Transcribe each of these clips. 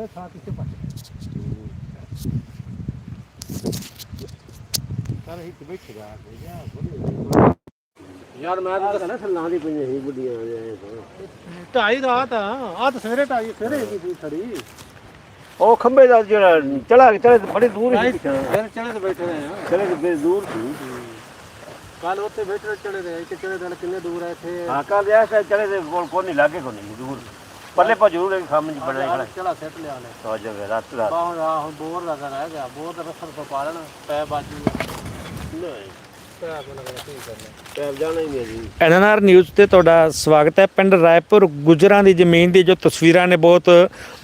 ਫਿਰ ਥਾਂ ਕਿੱਥੇ ਪੱਟ ਕਰ ਹੀ ਤੇ ਬੈਠ ਗਿਆ ਯਾਰ ਯਾਰ ਮੈਂ ਤਾਂ ਕਹਿੰਦਾ ਥੱਲਾਂ ਦੀ ਪਈਆਂ ਸੀ ਬੁੱਢੀਆਂ ਐ ਢਾਈ ਦਾ ਤਾਂ ਆ ਤਾਂ ਸਵੇਰੇ ਢਾਈ ਸਵੇਰੇ ਦੀ ਖੜੀ ਉਹ ਖੰਭੇ ਦਾ ਜਿਹੜਾ ਚੜਾ ਕੇ ਚੜੇ ਬੜੀ ਦੂਰ ਹੀ ਸੀ। ਫਿਰ ਚੜੇ ਤੇ ਬੈਠੇ ਰਹੇ ਆ। ਚੜੇ ਤੇ ਬੜੀ ਦੂਰ ਸੀ। ਕੱਲ ਉੱਥੇ ਬੈਠੇ ਚੜੇ ਰਹੇ ਕਿ ਚੜੇ ਨਾਲ ਕਿੰਨੇ ਦੂਰ ਆ ਇੱਥੇ? ਹਾਂ ਕੱਲ ਇਹ ਸੇ ਚੜੇ ਦੇ ਕੋਲ ਕੋਈ ਨਹੀਂ ਲਾਗੇ ਕੋਈ ਨਹੀਂ ਦੂਰ। ਪੱਲੇ ਪਾ ਜ਼ਰੂਰ ਇੱਕ ਚ ਬੜਾ ਖੜਾ। ਚਲਾ ਸੈੱਟ ਲਿਆ ਨੇ ਸੋ ਜਗ੍ਹਾ ਰਾਤ ਰਾਤ। ਬਾਹਰ ਆ ਹੁਣ ਬੋਰ ਲੱਗਾ ਰਹਿ ਗਿਆ। ਬੋਰ ਦਾ ਰਸਰ ਤੋਂ ਪਾ ਲੈਣਾ ਪੈ ਬਾਜੂ। ਨਹੀਂ। ਪੈ ਕੋ ਲੱਗਦਾ ਕੀ ਕਰਨਾ? ਟਾਈਮ ਜਾਣਾ ਹੀ ਨਹੀਂ ਜੀ। ਐਨਐਨਆਰ ਨਿਊਜ਼ ਤੇ ਤੁਹਾਡਾ ਸਵਾਗਤ ਹੈ। ਪਿੰਡ ਰਾਏਪੁਰ ਗੁਜਰਾਂ ਦੀ ਜ਼ਮੀਨ ਦੀ ਜੋ ਤਸਵੀਰਾਂ ਨੇ ਬਹੁਤ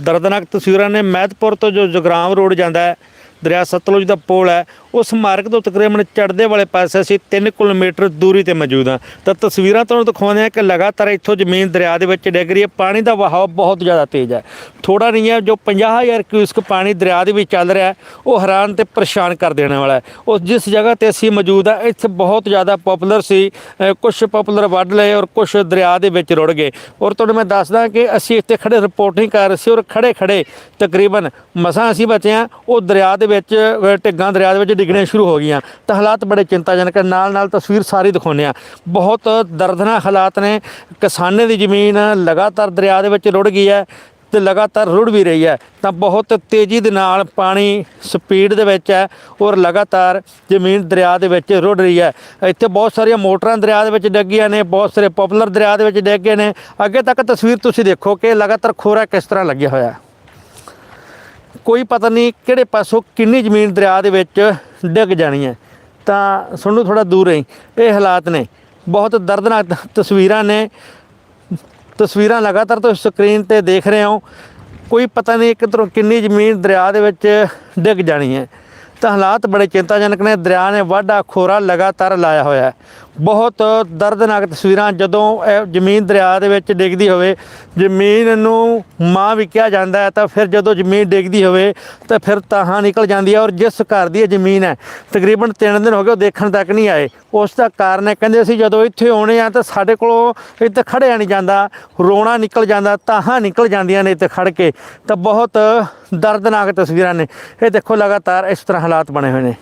ਦਰਦਨਾਕ ਤਸਵੀਰਾਂ ਨੇ। ਮਹਿਤਪੁਰ ਤੋਂ ਜੋ ਜਗਰਾਮ ਰੋਡ ਜਾਂਦਾ ਹੈ ਦਰਿਆ ਸਤਲੁਜ ਦਾ ਪੁਲ ਹੈ, ਉਸ ਮਾਰਗ ਤੋਂ ਤਕਰੀਬਨ ਚੜ੍ਹਦੇ ਵਾਲੇ ਪਾਸੇ ਅਸੀਂ 3 ਕਿਲੋਮੀਟਰ ਦੂਰੀ ਤੇ ਮੌਜੂਦ ਹਾਂ। ਤਾਂ ਤਸਵੀਰਾਂ ਤੁਹਾਨੂੰ ਦਿਖਾਉਂਦੇ ਹਾਂ ਕਿ ਲਗਾਤਾਰ ਇੱਥੋਂ ਜ਼ਮੀਨ ਦਰਿਆ ਦੇ ਵਿੱਚ ਡਿੱਗ ਰਹੀ ਹੈ। ਪਾਣੀ ਦਾ ਵਹਾਅ ਬਹੁਤ ਜ਼ਿਆਦਾ ਤੇਜ਼ ਹੈ। ਥੋੜਾ ਨਹੀਂ ਹੈ, ਜੋ 50000 ਕਿਊਸਕ ਪਾਣੀ ਦਰਿਆ ਦੇ ਵਿੱਚ ਚੱਲ ਰਿਹਾ ਉਹ ਹੈਰਾਨ ਤੇ ਪਰੇਸ਼ਾਨ ਕਰ ਦੇਣ ਵਾਲਾ ਹੈ। ਉਸ ਜਿਸ ਜਗ੍ਹਾ ਤੇ ਅਸੀਂ ਮੌਜੂਦ ਹਾਂ, ਇੱਥੇ ਬਹੁਤ ਜ਼ਿਆਦਾ ਪਪੂਲਰ ਸੀ ਕੁਝ ਪਪੂਲਰ ਵੱਢ ਲਏ ਔਰ ਕੁਝ ਦਰਿਆ ਦੇ ਵਿੱਚ ਰੁੜ ਗਏ। ਔਰ ਤੁਹਾਨੂੰ ਮੈਂ ਦੱਸਦਾ ਕਿ ਅਸੀਂ ਇੱਥੇ ਖੜੇ ਰਿਪੋਰਟਿੰਗ ਕਰ ਰਹੇ ਸੀ ਔਰ ਖੜੇ ਖੜੇ ਤਕਰੀਬਨ ਮਸਾਂ ਅਸੀਂ ਬਚੇ ਹਾਂ, ਉਹ ਦਰਿਆ ਦੇ ਵਿੱਚ ਢਿੱਗਾਂ ਦਰਿਆ ਦੇ ਵਿੱਚ ਡਿੱਗਣੇ ਸ਼ੁਰੂ ਹੋ ਗਈਆਂ। ਤਾਂ ਹਾਲਾਤ ਬੜੇ ਚਿੰਤਾਜਨਕ ਹੈ। ਨਾਲ ਨਾਲ ਤਸਵੀਰ ਸਾਰੀ ਦਿਖਾਉਂਦੇ ਆ ਬਹੁਤ ਦਰਦਨਾਕ ਹਾਲਾਤ ਨੇ। ਕਿਸਾਨੇ ਦੀ ਜ਼ਮੀਨ ਲਗਾਤਾਰ ਦਰਿਆ ਦੇ ਵਿੱਚ ਰੁੜ ਗਈ ਹੈ ਤੇ ਲਗਾਤਾਰ ਰੁੜ ਵੀ ਰਹੀ ਹੈ। ਤਾਂ ਬਹੁਤ ਤੇਜ਼ੀ ਦੇ ਨਾਲ ਪਾਣੀ ਸਪੀਡ ਦੇ ਵਿੱਚ ਹੈ ਔਰ ਲਗਾਤਾਰ ਜ਼ਮੀਨ ਦਰਿਆ ਦੇ ਵਿੱਚ ਰੁੜ ਰਹੀ ਹੈ। ਇੱਥੇ ਬਹੁਤ ਸਾਰੀਆਂ ਮੋਟਰਾਂ ਦਰਿਆ ਦੇ ਵਿੱਚ ਡਿੱਗੀਆਂ ਨੇ। ਬਹੁਤ ਸਾਰੇ ਪਪੂਲਰ ਦਰਿਆ ਦੇ ਵਿੱਚ ਡਿੱਗ ਗਏ ਨੇ। ਅੱਗੇ ਤੱਕ ਤਸਵੀਰ ਤੁਸੀਂ ਦੇਖੋ ਕਿ ਲਗਾਤਾਰ ਖੋਰਾ ਕਿਸ ਤਰ੍ਹਾਂ ਲੱਗਿਆ ਹੋਇਆ ਹੈ। ਕੋਈ ਪਤਾ ਨਹੀਂ ਕਿਹੜੇ ਪਾਸੋਂ ਕਿੰਨੀ ਜ਼ਮੀਨ ਦਰਿਆ ਦੇ ਵਿੱਚ ਡਿੱਗ ਜਾਣੀ ਹੈ। ਤਾਂ ਸੁਣੋ ਥੋੜਾ ਦੂਰ ਰਹੀ। ਇਹ ਹਾਲਾਤ ਨੇ। ਬਹੁਤ ਦਰਦਨਾਕ ਤਸਵੀਰਾਂ ਨੇ। ਤਸਵੀਰਾਂ ਲਗਾਤਾਰ ਤੁਸੀਂ ਸਕਰੀਨ ਤੇ ਦੇਖ ਰਹੇ ਹੋ। ਕੋਈ ਪਤਾ ਨਹੀਂ ਕਿੱਧਰੋਂ ਕਿੰਨੀ ਜ਼ਮੀਨ ਦਰਿਆ ਦੇ ਵਿੱਚ ਡਿੱਗ ਜਾਣੀ ਹੈ। ਤਾਂ ਹਾਲਾਤ ਬੜੇ ਚਿੰਤਾਜਨਕ ਨੇ। ਦਰਿਆ ਨੇ ਵਾਢਾ ਖੋਰਾ ਲਗਾਤਾਰ ਲਾਇਆ ਹੋਇਆ ਹੈ। ਬਹੁਤ ਦਰਦਨਾਕ ਤਸਵੀਰਾਂ ਜਦੋਂ ਇਹ ਜ਼ਮੀਨ ਦਰਿਆ ਦੇ ਵਿੱਚ ਡਿੱਗਦੀ ਹੋਵੇ, ਜ਼ਮੀਨ ਨੂੰ ਮਾਂ ਵੀ ਕਿਹਾ ਜਾਂਦਾ ਹੈ, ਤਾਂ ਫਿਰ ਜਦੋਂ ਜ਼ਮੀਨ ਡਿੱਗਦੀ ਹੋਵੇ, ਤਾਂ ਫਿਰ ਤਾਹਾਂ ਨਿਕਲ ਜਾਂਦੀ ਹੈ ਔਰ ਜਿਸ ਘਰ ਦੀ ਇਹ ਜ਼ਮੀਨ ਹੈ, ਤਕਰੀਬਨ 3 ਦਿਨ ਹੋ ਗਏ ਉਹ ਦੇਖਣ ਤੱਕ ਨਹੀਂ ਆਏ। ਉਸ ਦਾ ਕਾਰਨ ਹੈ ਕਹਿੰਦੇ ਅਸੀਂ ਜਦੋਂ ਇੱਥੇ ਆਉਣੇ ਆ ਤਾਂ ਸਾਡੇ ਕੋਲੋਂ ਇੱਥੇ ਖੜਿਆ ਨਹੀਂ ਜਾਂਦਾ, ਰੋਣਾ ਨਿਕਲ ਜਾਂਦਾ, ਤਾਹਾਂ ਨਿਕਲ ਜਾਂਦੀਆਂ ਨੇ ਇੱਥੇ ਖੜ ਕੇ। ਤਾਂ ਬਹੁਤ ਦਰਦਨਾਕ ਤਸਵੀਰਾਂ ਨੇ। ਇਹ ਦੇਖੋ ਲਗਾਤਾਰ ਇਸ ਤਰ੍ਹਾਂ ਹਾਲਾਤ ਬਣੇ ਹੋਏ ਨੇ।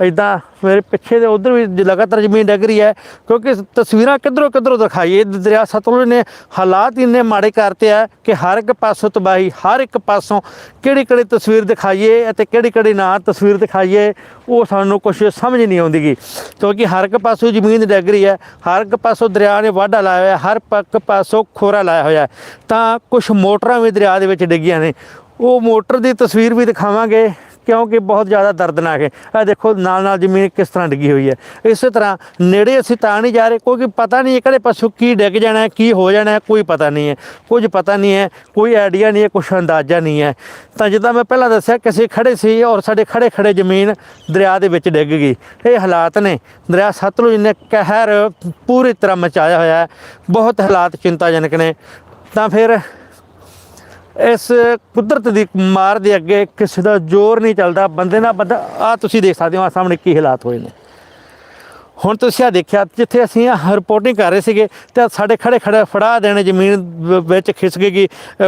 ਇਦਾਂ ਮੇਰੇ ਪਿੱਛੇ ਦੇ ਉਧਰ ਵੀ ਲਗਾਤਾਰ ਜ਼ਮੀਨ ਡਿੱਗ ਰਹੀ ਹੈ, ਕਿਉਂਕਿ ਤਸਵੀਰਾਂ ਕਿੱਧਰੋਂ ਕਿੱਧਰੋਂ ਦਿਖਾਈਏ ਦਰਿਆ ਸਤਲੁਜ ਨੇ ਹਾਲਾਤ ਇੰਨੇ ਮਾੜੇ ਕਰਤੇ ਆ ਕਿ ਹਰ ਇੱਕ ਪਾਸੋਂ ਤਬਾਹੀ, ਹਰ ਇੱਕ ਪਾਸੋਂ ਕਿਹੜੀ ਕਿਹੜੀ ਤਸਵੀਰ ਦਿਖਾਈਏ ਅਤੇ ਕਿਹੜੀ ਕਿਹੜੀ ਨਾ ਤਸਵੀਰ ਦਿਖਾਈਏ, ਉਹ ਸਾਨੂੰ ਕੁਝ ਸਮਝ ਨਹੀਂ ਆਉਂਦੀਗੀ। ਕਿਉਂਕਿ ਹਰ ਇੱਕ ਪਾਸੋਂ ਜ਼ਮੀਨ ਡਿੱਗ ਰਹੀ ਹੈ, ਹਰ ਇੱਕ ਪਾਸੋਂ ਦਰਿਆ ਨੇ ਵਾਢਾ ਲਾਇਆ ਹੋਇਆ, ਹਰ ਪੱਕ ਪਾਸੋਂ ਖੋਰਾ ਲਾਇਆ ਹੋਇਆ ਤਾਂ ਕੁਝ ਮੋਟਰਾਂ ਵੀ ਦਰਿਆ ਦੇ ਵਿੱਚ ਡਿੱਗੀਆਂ ਨੇ। ਉਹ ਮੋਟਰ ਦੀ ਤਸਵੀਰ ਵੀ ਦਿਖਾਵਾਂਗੇ। ਕਿਉਂਕਿ ਬਹੁਤ ਜ਼ਿਆਦਾ ਦਰਦਨਾਕ ਹੈ। ਇਹ ਦੇਖੋ ਨਾਲ ਨਾਲ ਜ਼ਮੀਨ ਕਿਸ ਤਰ੍ਹਾਂ ਡਿੱਗੀ ਹੋਈ ਹੈ। ਇਸੇ ਤਰ੍ਹਾਂ ਨੇੜੇ ਅਸੀਂ ਤਾਂ ਨਹੀਂ ਜਾ ਰਹੇ, ਕਿਉਂਕਿ ਪਤਾ ਨਹੀਂ ਕਿਹੜੇ ਪਾਸੋਂ ਕੀ ਡਿੱਗ ਜਾਣਾ ਹੈ, ਕੀ ਹੋ ਜਾਣਾ ਹੈ, ਕੋਈ ਪਤਾ ਨਹੀਂ ਹੈ। ਕੁਝ ਪਤਾ ਨਹੀਂ ਹੈ, ਕੋਈ ਆਈਡੀਆ ਨਹੀਂ ਹੈ ਕੁਝ ਅੰਦਾਜ਼ਾ ਨਹੀਂ ਹੈ। ਤਾਂ ਜਿੱਦਾਂ ਮੈਂ ਪਹਿਲਾਂ ਦੱਸਿਆ ਕਿ ਅਸੀਂ ਖੜੇ ਸੀ ਔਰ ਸਾਡੇ ਖੜੇ ਖੜੇ ਜ਼ਮੀਨ ਦਰਿਆ ਦੇ ਵਿੱਚ ਡਿੱਗ ਗਈ। ਇਹ ਹਾਲਾਤ ਨੇ। ਦਰਿਆ ਸਤਲੁਜ ਨੇ ਕਹਿਰ ਪੂਰੀ ਤਰ੍ਹਾਂ ਮਚਾਇਆ ਹੋਇਆ ਹੈ। ਬਹੁਤ ਹਾਲਾਤ ਚਿੰਤਾਜਨਕ ਨੇ। ਤਾਂ ਫਿਰ ਇਸ ਕੁਦਰਤ ਦੀ ਮਾਰ ਦੇ ਅੱਗੇ ਕਿਸੇ ਦਾ ਜ਼ੋਰ ਨਹੀਂ ਚੱਲਦਾ, ਬੰਦੇ ਨਾਲ ਬੰਦਾ ਆ ਤੁਸੀਂ ਦੇਖ ਸਕਦੇ ਹੋ ਆ ਸਾਹਮਣੇ ਕੀ ਹਾਲਾਤ ਹੋਏ ਨੇ। ਹੁਣ ਤੁਸੀਂ ਆ ਦੇਖਿਆ, ਜਿੱਥੇ ਅਸੀਂ ਰਿਪੋਰਟਿੰਗ ਕਰ ਰਹੇ ਸੀਗੇ, ਤੇ ਸਾਡੇ ਖੜੇ ਖੜੇ ਫੜਾ ਦੇਣੇ, ਜ਼ਮੀਨ ਵਿੱਚ ਖਿਸਕ ਗਈ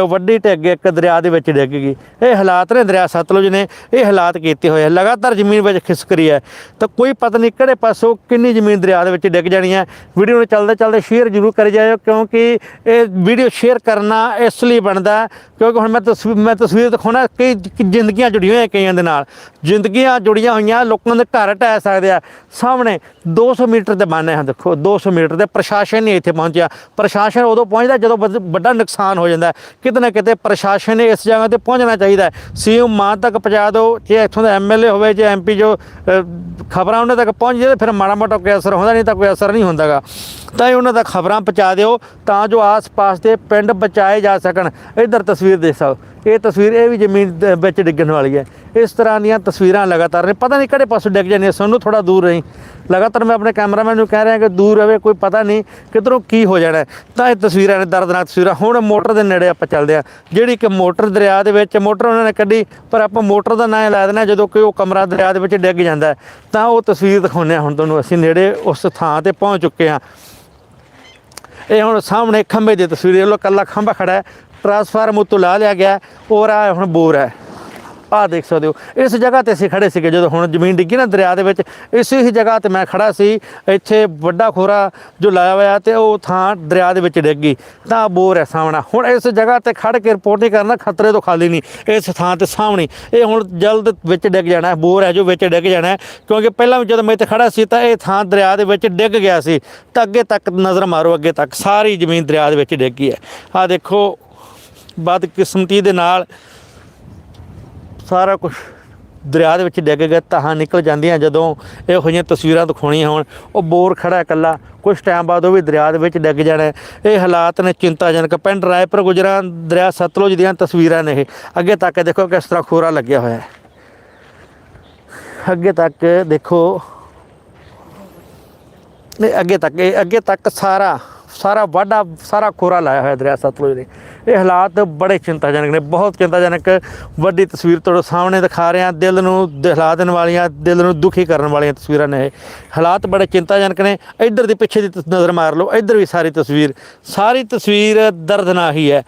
ਵੱਡੀ ਢਿੱਗ ਇੱਕ ਦਰਿਆ ਦੇ ਵਿੱਚ ਡਿੱਗ ਗਈ। ਇਹ ਹਾਲਾਤ ਨੇ ਦਰਿਆ ਸਤਲੁਜ ਨੇ, ਇਹ ਹਾਲਾਤ ਕੀਤੇ ਹੋਏ ਆ। ਲਗਾਤਾਰ ਜ਼ਮੀਨ ਵਿੱਚ ਖਿਸਕ ਰਹੀ ਹੈ। ਤਾਂ ਕੋਈ ਪਤਾ ਨਹੀਂ ਕਿਹੜੇ ਪਾਸੋਂ ਕਿੰਨੀ ਜ਼ਮੀਨ ਦਰਿਆ ਦੇ ਵਿੱਚ ਡਿੱਗ ਜਾਣੀ ਹੈ। ਵੀਡੀਓ ਨੂੰ ਚੱਲਦੇ ਚੱਲਦੇ ਸ਼ੇਅਰ ਜ਼ਰੂਰ ਕਰੀ ਜਾਇਓ, ਕਿਉਂਕਿ ਇਹ ਵੀਡੀਓ ਸ਼ੇਅਰ ਕਰਨਾ ਇਸ ਲਈ ਬਣਦਾ, ਕਿਉਂਕਿ ਹੁਣ ਮੈਂ ਤਸਵੀਰ ਮੈਂ ਤਸਵੀਰ ਦਿਖਾਉਣਾ, ਕਈ ਜ਼ਿੰਦਗੀਆਂ ਜੁੜੀਆਂ ਹੋਈਆਂ ਕਈਆਂ ਦੇ ਨਾਲ। ਜ਼ਿੰਦਗੀਆਂ ਜੁੜੀਆਂ ਹੋਈਆਂ, ਲੋਕਾਂ ਦੇ ਘਰ ਢਹਿ ਸਕਦੇ ਆ। ਸਾਹਮਣੇ 200 ਮੀਟਰ ਦੇ ਬਾਨੇ ਹਨ ਦੇਖੋ 200 ਮੀਟਰ ਦੇ ਪ੍ਰਸ਼ਾਸਨ ਨਹੀਂ ਇੱਥੇ ਪਹੁੰਚਿਆ। ਪ੍ਰਸ਼ਾਸਨ ਉਦੋਂ ਪਹੁੰਚਦਾ ਜਦੋਂ ਵੱਧ- ਵੱਡਾ ਨੁਕਸਾਨ ਹੋ ਜਾਂਦਾ ਕਿਤੇ ਨਾ ਕਿਤੇ ਪ੍ਰਸ਼ਾਸਨ ਨੇ ਇਸ ਜਗ੍ਹਾ ਤੇ ਪਹੁੰਚਣਾ ਚਾਹੀਦਾ ਸੀਐਮ ਮਾਂ ਤੱਕ ਪਹੁੰਚਾ ਦਿਓ, ਜੇ ਇੱਥੋਂ ਦਾ ਐਮਐਲਏ ਹੋਵੇ, ਜੇ ਐਮਪੀ ਜੋ ਖਬਰਾਂ ਉਹਨਾਂ ਤੱਕ ਪਹੁੰਚ ਜਾਏ ਫਿਰ ਮਾੜਾ ਮੋਟਾ ਕੋਈ ਅਸਰ ਹੁੰਦਾ ਨਹੀਂ, ਤਾਂ ਕੋਈ ਅਸਰ ਨਹੀਂ ਹੁੰਦਾਗਾ। ਤਾਂ ਇਹ ਉਹਨਾਂ ਤੱਕ ਖਬਰਾਂ ਪਹੁੰਚਾ ਦਿਓ, ਤਾਂ ਜੋ ਆਸ-ਪਾਸ ਦੇ ਪਿੰਡ ਬਚਾਏ ਜਾ ਸਕਣ। ਇੱਧਰ ਤਸਵੀਰ ਦੇਖ ਸਕੋ ਇਹ ਤਸਵੀਰ ਇਹ ਵੀ ਜ਼ਮੀਨ ਦੇ ਵਿੱਚ ਡਿੱਗਣ ਵਾਲੀ ਹੈ। ਇਸ ਤਰ੍ਹਾਂ ਦੀਆਂ ਤਸਵੀਰਾਂ ਲਗਾਤਾਰ ਨੇ। ਪਤਾ ਨਹੀਂ ਕਿਹੜੇ ਪਾਸੇ ਡਿੱਗ ਜਾਂਦੀਆਂ ਸਾਨੂੰ ਥੋੜਾ ਦੂਰ ਰਹੀ। ਲਗਾਤਾਰ ਮੈਂ ਆਪਣੇ ਕੈਮਰਾਮੈਨ ਨੂੰ ਕਹਿ ਰਿਹਾ ਕਿ ਦੂਰ ਰਵੇ, ਕੋਈ ਪਤਾ ਨਹੀਂ ਕਿਧਰੋਂ ਕੀ ਹੋ ਜਾਣਾ। ਤਾਂ ਇਹ ਤਸਵੀਰਾਂ ਨੇ, ਦਰਦਨਾਕ ਤਸਵੀਰਾਂ। ਹੁਣ ਮੋਟਰ ਦੇ ਨੇੜੇ ਆਪਾਂ ਚੱਲਦੇ ਆ ਜਿਹੜੀ ਕਿ ਮੋਟਰ ਦਰਿਆ ਦੇ ਵਿੱਚ, ਮੋਟਰ ਉਹਨਾਂ ਨੇ ਕੱਢੀ, ਪਰ ਆਪਾਂ ਮੋਟਰ ਦਾ ਨਾਂ ਲਾ ਦੇਣਾ ਜਦੋਂ ਕਿ ਉਹ ਕਮਰਾ ਦਰਿਆ ਦੇ ਵਿੱਚ ਡਿੱਗ ਜਾਂਦਾ ਤਾਂ ਉਹ ਤਸਵੀਰ ਦਿਖਾਉਂਦੇ ਆ ਹੁਣ ਤੁਹਾਨੂੰ। ਅਸੀਂ ਨੇੜੇ ਉਸ ਥਾਂ ਤੇ ਪਹੁੰਚ ਚੁੱਕੇ ਹਾਂ। ਇਹ ਹੁਣ ਸਾਹਮਣੇ ਖੰਭੇ ਦੀ ਤਸਵੀਰ, ਇਹ ਲੋ ਕੱਲਾ ਖੰਭਾ ਖੜਾ ਹੈ। ਟਰਾਂਸਫਾਰਮ ਉੱਤੋਂ ਲਾ ਲਿਆ ਗਿਆ ਔਰ ਆ ਹੁਣ ਬੋਰ ਹੈ। ਆਹ ਦੇਖ ਸਕਦੇ ਹੋ, ਇਸ ਜਗ੍ਹਾ ਤੇ ਅਸੀਂ ਖੜੇ ਸੀਗੇ, ਜਦੋਂ ਹੁਣ ਜ਼ਮੀਨ ਡਿੱਗੀ ਨਾ ਦਰਿਆ ਦੇ ਵਿੱਚ, ਇਸੇ ਹੀ ਜਗ੍ਹਾ ਤੇ ਮੈਂ ਖੜਾ ਸੀ, ਇੱਥੇ ਵੱਡਾ ਖੋਰਾ ਜੋ ਲਾਇਆ ਹੋਇਆ ਤੇ ਉਹ ਥਾਂ ਦਰਿਆ ਦੇ ਵਿੱਚ ਡਿੱਗ ਗਈ। ਤਾਂ ਬੋਰ ਹੈ ਸਾਹਮਣਾ। ਹੁਣ ਇਸ ਜਗ੍ਹਾ ਤੇ ਖੜ ਕੇ ਰਿਪੋਰਟ ਨਹੀਂ ਕਰਨਾ, ਖਤਰੇ ਤੋਂ ਖਾਲੀ ਨਹੀਂ, ਇਸ ਥਾਂ ਤੇ ਸਾਹਮਣੇ। ਇਹ ਹੁਣ ਜਲਦ ਵਿੱਚ ਡਿੱਗ ਜਾਣਾ, ਬੋਰ ਹੈ ਜੋ ਵਿੱਚ ਡਿੱਗ ਜਾਣਾ, ਕਿਉਂਕਿ ਪਹਿਲਾਂ ਵੀ ਜਦੋਂ ਮੈਂ ਇੱਥੇ ਖੜਾ ਸੀ ਤਾਂ ਇਹ ਥਾਂ ਦਰਿਆ ਦੇ ਵਿੱਚ ਡਿੱਗ ਗਿਆ ਸੀ। ਤਾਂ ਅੱਗੇ ਤੱਕ ਨਜ਼ਰ ਮਾਰੋ, ਅੱਗੇ ਤੱਕ ਸਾਰੀ ਜ਼ਮੀਨ ਦਰਿਆ ਦੇ ਵਿੱਚ ਡਿੱਗ ਗਈ ਹੈ। ਆਹ ਦੇਖੋ ਬਦਕਿਸਮਤੀ ਦੇ ਨਾਲ ਸਾਰਾ ਕੁਝ ਦਰਿਆ ਦੇ ਵਿੱਚ ਡਿੱਗ ਗਿਆ ਤਾਂ ਨਿਕਲ ਜਾਂਦੀਆਂ ਜਦੋਂ ਇਹੋ ਜਿਹੀਆਂ ਤਸਵੀਰਾਂ ਦਿਖਾਉਣੀਆਂ ਹੋਣ। ਉਹ ਬੋਰ ਖੜਾ ਇਕੱਲਾ ਕੁਝ ਟਾਈਮ ਬਾਅਦ ਉਹ ਵੀ ਦਰਿਆ ਦੇ ਵਿੱਚ ਡਿੱਗ ਜਾਣਾ ਇਹ ਹਾਲਾਤ ਨੇ ਚਿੰਤਾਜਨਕ। ਪਿੰਡ ਰਾਏਪੁਰ, ਗੁਜਰਾਂ, ਦਰਿਆ ਸਤਲੁਜ ਦੀਆਂ ਤਸਵੀਰਾਂ ਨੇ ਇਹ। ਅੱਗੇ ਤੱਕ ਦੇਖੋ ਕਿਸ ਤਰ੍ਹਾਂ ਖੋਰਾ ਲੱਗਿਆ ਹੋਇਆ ਹੈ। ਅੱਗੇ ਤੱਕ ਦੇਖੋ ਇਹ ਅੱਗੇ ਤੱਕ, ਇਹ ਅੱਗੇ ਤੱਕ ਸਾਰਾ ਸਾਰਾ ਵਾਢਾ, ਸਾਰਾ ਖੋਰਾ ਲਾਇਆ ਹੋਇਆ ਦਰਿਆ ਸਤਲੁਜ ਦੇ ਇਹ ਹਾਲਾਤ ਬੜੇ ਚਿੰਤਾਜਨਕ ਨੇ, ਬਹੁਤ ਚਿੰਤਾਜਨਕ ਵੱਡੀ ਤਸਵੀਰ ਤੁਹਾਡੇ ਸਾਹਮਣੇ ਦਿਖਾ ਰਿਹਾ। ਦਿਲ ਨੂੰ ਦਿਖਲਾ ਦੇਣ ਵਾਲੀਆਂ, ਦਿਲ ਨੂੰ ਦੁਖੀ ਕਰਨ ਵਾਲੀਆਂ ਤਸਵੀਰਾਂ ਨੇ ਇਹ। ਹਾਲਾਤ ਬੜੇ ਚਿੰਤਾਜਨਕ ਨੇ। ਇੱਧਰ ਦੇ ਪਿੱਛੇ ਦੀ ਨਜ਼ਰ ਮਾਰ ਲਓ। ਇੱਧਰ ਵੀ ਸਾਰੀ ਤਸਵੀਰ ਸਾਰੀ ਤਸਵੀਰ ਦਰਦਨਾਹੀ ਹੈ।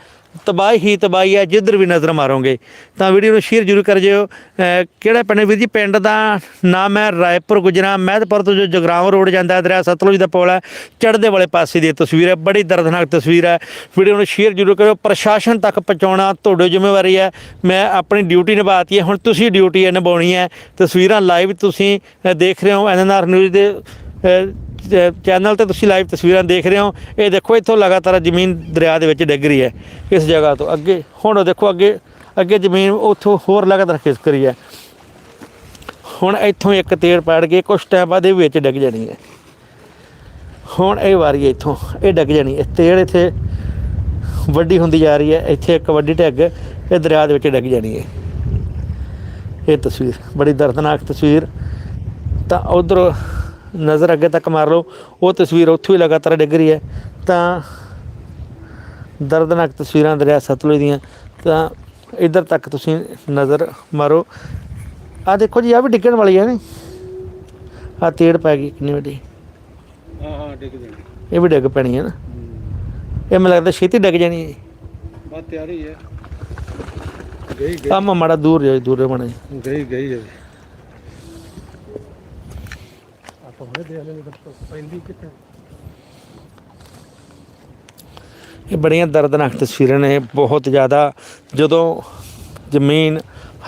ਤਬਾਹੀ ਹੀ ਤਬਾਹੀ ਹੈ, ਜਿੱਧਰ ਵੀ ਨਜ਼ਰ ਮਾਰੋਗੇ। ਤਾਂ ਵੀਡੀਓ ਨੂੰ ਸ਼ੇਅਰ ਜ਼ਰੂਰ ਕਰ ਜਿਓ। ਕਿਹੜਾ ਪਿੰਡ ਵੀਰ ਜੀ? ਪਿੰਡ ਦਾ ਨਾਮ ਹੈ ਰਾਏਪੁਰ ਗੁਜਰਾ ਮਹਿਦਪੁਰ ਤੋਂ ਜੋ ਜਗਰਾਉਂ ਰੋਡ ਜਾਂਦਾ ਹੈ, ਦਰਿਆ ਸਤਲੁਜ ਦਾ ਪੁਲ ਹੈ। ਚੜ੍ਹਦੇ ਵਾਲੇ ਪਾਸੇ ਦੀ ਇਹ ਤਸਵੀਰ ਹੈ, ਬੜੀ ਦਰਦਨਾਕ ਤਸਵੀਰ ਹੈ। ਵੀਡੀਓ ਨੂੰ ਸ਼ੇਅਰ ਜ਼ਰੂਰ ਕਰਿਓ। ਪ੍ਰਸ਼ਾਸਨ ਤੱਕ ਪਹੁੰਚਾਉਣਾ ਤੁਹਾਡੀ ਜ਼ਿੰਮੇਵਾਰੀ ਹੈ। ਮੈਂ ਆਪਣੀ ਡਿਊਟੀ ਨਿਭਾਤੀ ਹੈ। ਹੁਣ ਤੁਸੀਂ ਡਿਊਟੀ ਹੈ ਨਿਭਾਉਣੀ ਹੈ। ਤਸਵੀਰਾਂ ਲਾਈਵ ਤੁਸੀਂ ਦੇਖ ਰਹੇ ਹੋ। ਐਨਐਨਆਰ ਨਿਊਜ਼ ਦੇ ਚੈਨਲ ਤੇ ਤੁਸੀਂ ਲਾਈਵ ਤਸਵੀਰਾਂ ਦੇਖ ਰਹੇ ਹੋ। ਇਹ ਦੇਖੋ, ਇੱਥੋਂ ਲਗਾਤਾਰ ਜ਼ਮੀਨ ਦਰਿਆ ਦੇ ਵਿੱਚ ਡਿੱਗ ਰਹੀ ਹੈ, ਇਸ ਜਗ੍ਹਾ ਤੋਂ ਅੱਗੇ। ਹੁਣ ਉਹ ਦੇਖੋ ਅੱਗੇ ਅੱਗੇ ਜ਼ਮੀਨ ਉੱਥੋਂ ਹੋਰ ਲਗਾਤਾਰ ਖਿਸਕ ਰਹੀ ਹੈ। ਹੁਣ ਇੱਥੋਂ ਇੱਕ ਤੇੜ ਪੜ ਕੇ ਕੁਝ ਟਾਈਮ ਬਾਅਦ ਇਹ ਵਿੱਚ ਡਿੱਗ ਜਾਣੀ ਹੈ। ਹੁਣ ਇਹ ਵਾਰੀ ਹੈ ਇੱਥੋਂ ਇਹ ਡਿੱਗ ਜਾਣੀ ਹੈ। ਤੇੜ ਇੱਥੇ ਵੱਡੀ ਹੁੰਦੀ ਜਾ ਰਹੀ ਹੈ। ਇੱਥੇ ਇੱਕ ਵੱਡੀ ਢਿੱਗ ਇਹ ਦਰਿਆ ਦੇ ਵਿੱਚ ਡਿੱਗ ਜਾਣੀ ਹੈ। ਇਹ ਤਸਵੀਰ ਬੜੀ ਦਰਦਨਾਕ ਤਸਵੀਰ। ਤਾਂ ਉਧਰ ਨਜ਼ਰ ਅੱਗੇ ਤੱਕ ਮਾਰ ਲਓ। ਉਹ ਤਸਵੀਰ ਉੱਥੋਂ ਹੀ ਲਗਾਤਾਰ ਡਿੱਗ ਰਹੀ ਹੈ। ਤਾਂ ਦਰਦਨਾਕ ਤਸਵੀਰਾਂ ਦਰਿਆ ਸਤਲੁਜ ਦੀਆਂ। ਤਾਂ ਇੱਧਰ ਤੱਕ ਤੁਸੀਂ ਨਜ਼ਰ ਮਾਰੋ। ਆ ਦੇਖੋ ਜੀ ਆ ਵੀ ਡਿੱਗਣ ਵਾਲੀ ਹੈ ਨੇ। ਆ ਤੇੜ ਪੈ ਗਈ ਕਿੰਨੀ ਵੱਡੀ। ਹਾਂ ਹਾਂ ਡਿੱਗ ਜਾਣੀ ਇਹ ਵੀ ਡਿੱਗ ਪੈਣੀ ਹੈ ਨਾ। ਇਹ ਮੈਨੂੰ ਲੱਗਦਾ ਛੇਤੀ ਡਿੱਗ ਜਾਣੀ ਹੈ। ਬਸ ਤਿਆਰੀ ਹੈ ਗਈ ਆ ਮਾੜਾ ਦੂਰ ਜਾਓ ਦੂਰ ਬਣਾ ਗਈ ਗਈ ਗਈ ਹੈ ਆਪਾਂ ਹੁਣੇ ਦੇਖ ਲੈਣੇ ਤਾਂ ਪੈਂਦੀ ਕਿੱਥੇ ਇਹ ਬੜੀਆਂ ਦਰਦਨਾਕ ਤਸਵੀਰਾਂ ਨੇ, ਬਹੁਤ ਜ਼ਿਆਦਾ ਜਦੋਂ ਜ਼ਮੀਨ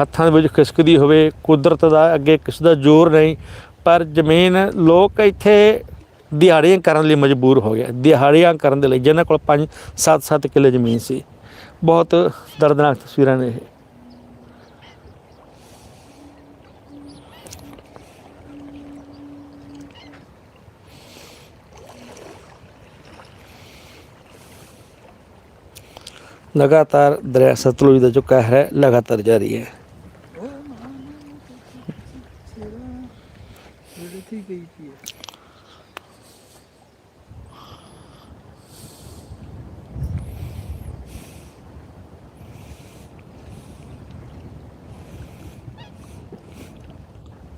ਹੱਥਾਂ ਦੇ ਵਿੱਚ ਖਿਸਕਦੀ ਹੋਵੇ, ਕੁਦਰਤ ਦਾ ਅੱਗੇ ਕਿਸੇ ਦਾ ਜ਼ੋਰ ਨਹੀਂ, ਪਰ ਜ਼ਮੀਨ ਲੋਕ ਇੱਥੇ ਦਿਹਾੜੀਆਂ ਕਰਨ ਲਈ ਮਜਬੂਰ ਹੋ ਗਿਆ ਦਿਹਾੜੀਆਂ ਕਰਨ ਦੇ ਲਈ, ਜਿਨ੍ਹਾਂ ਕੋਲ 5 7-7 ਕਿੱਲੇ ਜ਼ਮੀਨ ਸੀ। ਬਹੁਤ ਦਰਦਨਾਕ ਤਸਵੀਰਾਂ ਨੇ ਇਹ। ਲਗਾਤਾਰ ਦਰਿਆ ਸਤਲੁਜ ਦਾ ਜੋ ਕਹਿਰ ਹੈ, ਲਗਾਤਾਰ ਜਾਰੀ ਹੈ।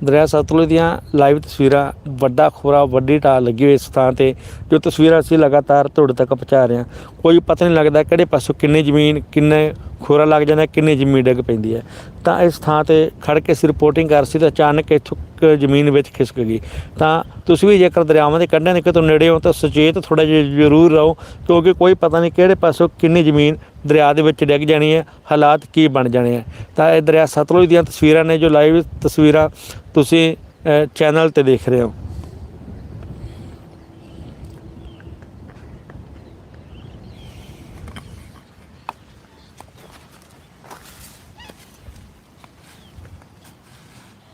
ਦਰਿਆ ਸਤਲੁਜ ਦੀਆਂ ਲਾਈਵ ਤਸਵੀਰਾਂ ਵੱਡਾ ਖੋਰਾ, ਵੱਡੀ ਢਾਲ ਲੱਗੀ ਹੋਈ ਇਸ ਥਾਂ ਤੇ। ਜੋ ਤਸਵੀਰਾਂ ਅਸੀਂ ਲਗਾਤਾਰ ਤੁਹਾਡੇ ਤੱਕ ਪਹੁੰਚਾ ਰਹੇ ਹਾਂ, ਕੋਈ ਪਤਾ ਨਹੀਂ ਲੱਗਦਾ ਕਿਹੜੇ ਪਾਸੋਂ ਕਿੰਨੀ ਜ਼ਮੀਨ, ਕਿੰਨੇ ਖੋਰਾ ਲੱਗ ਜਾਂਦਾ, ਕਿੰਨੀ ਜ਼ਮੀਨ ਡਿੱਗ ਪੈਂਦੀ ਹੈ। ਤਾਂ ਇਸ ਥਾਂ ਤੇ ਖੜ ਕੇ ਅਸੀਂ ਰਿਪੋਰਟਿੰਗ ਕਰ ਸੀ ਤਾਂ ਅਚਾਨਕ ਇੱਥੋਂ ਜ਼ਮੀਨ ਵਿੱਚ ਖਿਸਕ ਗਈ। ਤਾਂ ਤੁਸੀਂ ਵੀ ਜੇਕਰ ਦਰਿਆਵਾਂ ਦੇ ਕੰਢਿਆਂ ਦੇ ਕਿਤੋਂ ਨੇੜੇ ਹੋ ਤਾਂ ਸੁਚੇਤ ਥੋੜਾ ਜਿਹਾ ਜ਼ਰੂਰ ਰਹੋ, ਕਿਉਂਕਿ ਕੋਈ ਪਤਾ ਨਹੀਂ ਕਿਹੜੇ ਪਾਸੋਂ ਕਿੰਨੀ ਜ਼ਮੀਨ ਦਰਿਆ ਦੇ ਵਿੱਚ ਡਿੱਗ ਜਾਣੀ ਹੈ, ਹਾਲਾਤ ਕੀ ਬਣ ਜਾਣੇ ਆ ਤਾਂ ਇਹ ਦਰਿਆ ਸਤਲੁਜ ਦੀਆਂ ਤਸਵੀਰਾਂ ਨੇ ਜੋ ਲਾਈਵ ਤਸਵੀਰਾਂ ਤੁਸੀਂ ਚੈਨਲ ਤੇ ਦੇਖ ਰਹੇ ਹੋ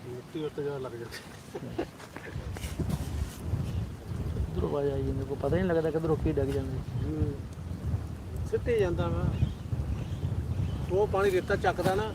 ਮਿੱਟੀ ਉੱਤੇ ਜਾ ਲੱਗ ਜਾਂਦੀ। ਇਧਰੋਂ ਆਵਾਜ਼ ਆਈ ਜਾਂਦੀ ਕੋਈ ਪਤਾ ਨਹੀਂ ਲੱਗਦਾ ਕਿਧਰੋਂ ਕੀ ਡਿੱਗ ਜਾਂਦੀ। ਸਿੱਟੇ ਜਾਂਦਾ ਵਾ। ਉਹ ਪਾਣੀ ਰੇਤਾ ਚੱਕਦਾ ਨਾ।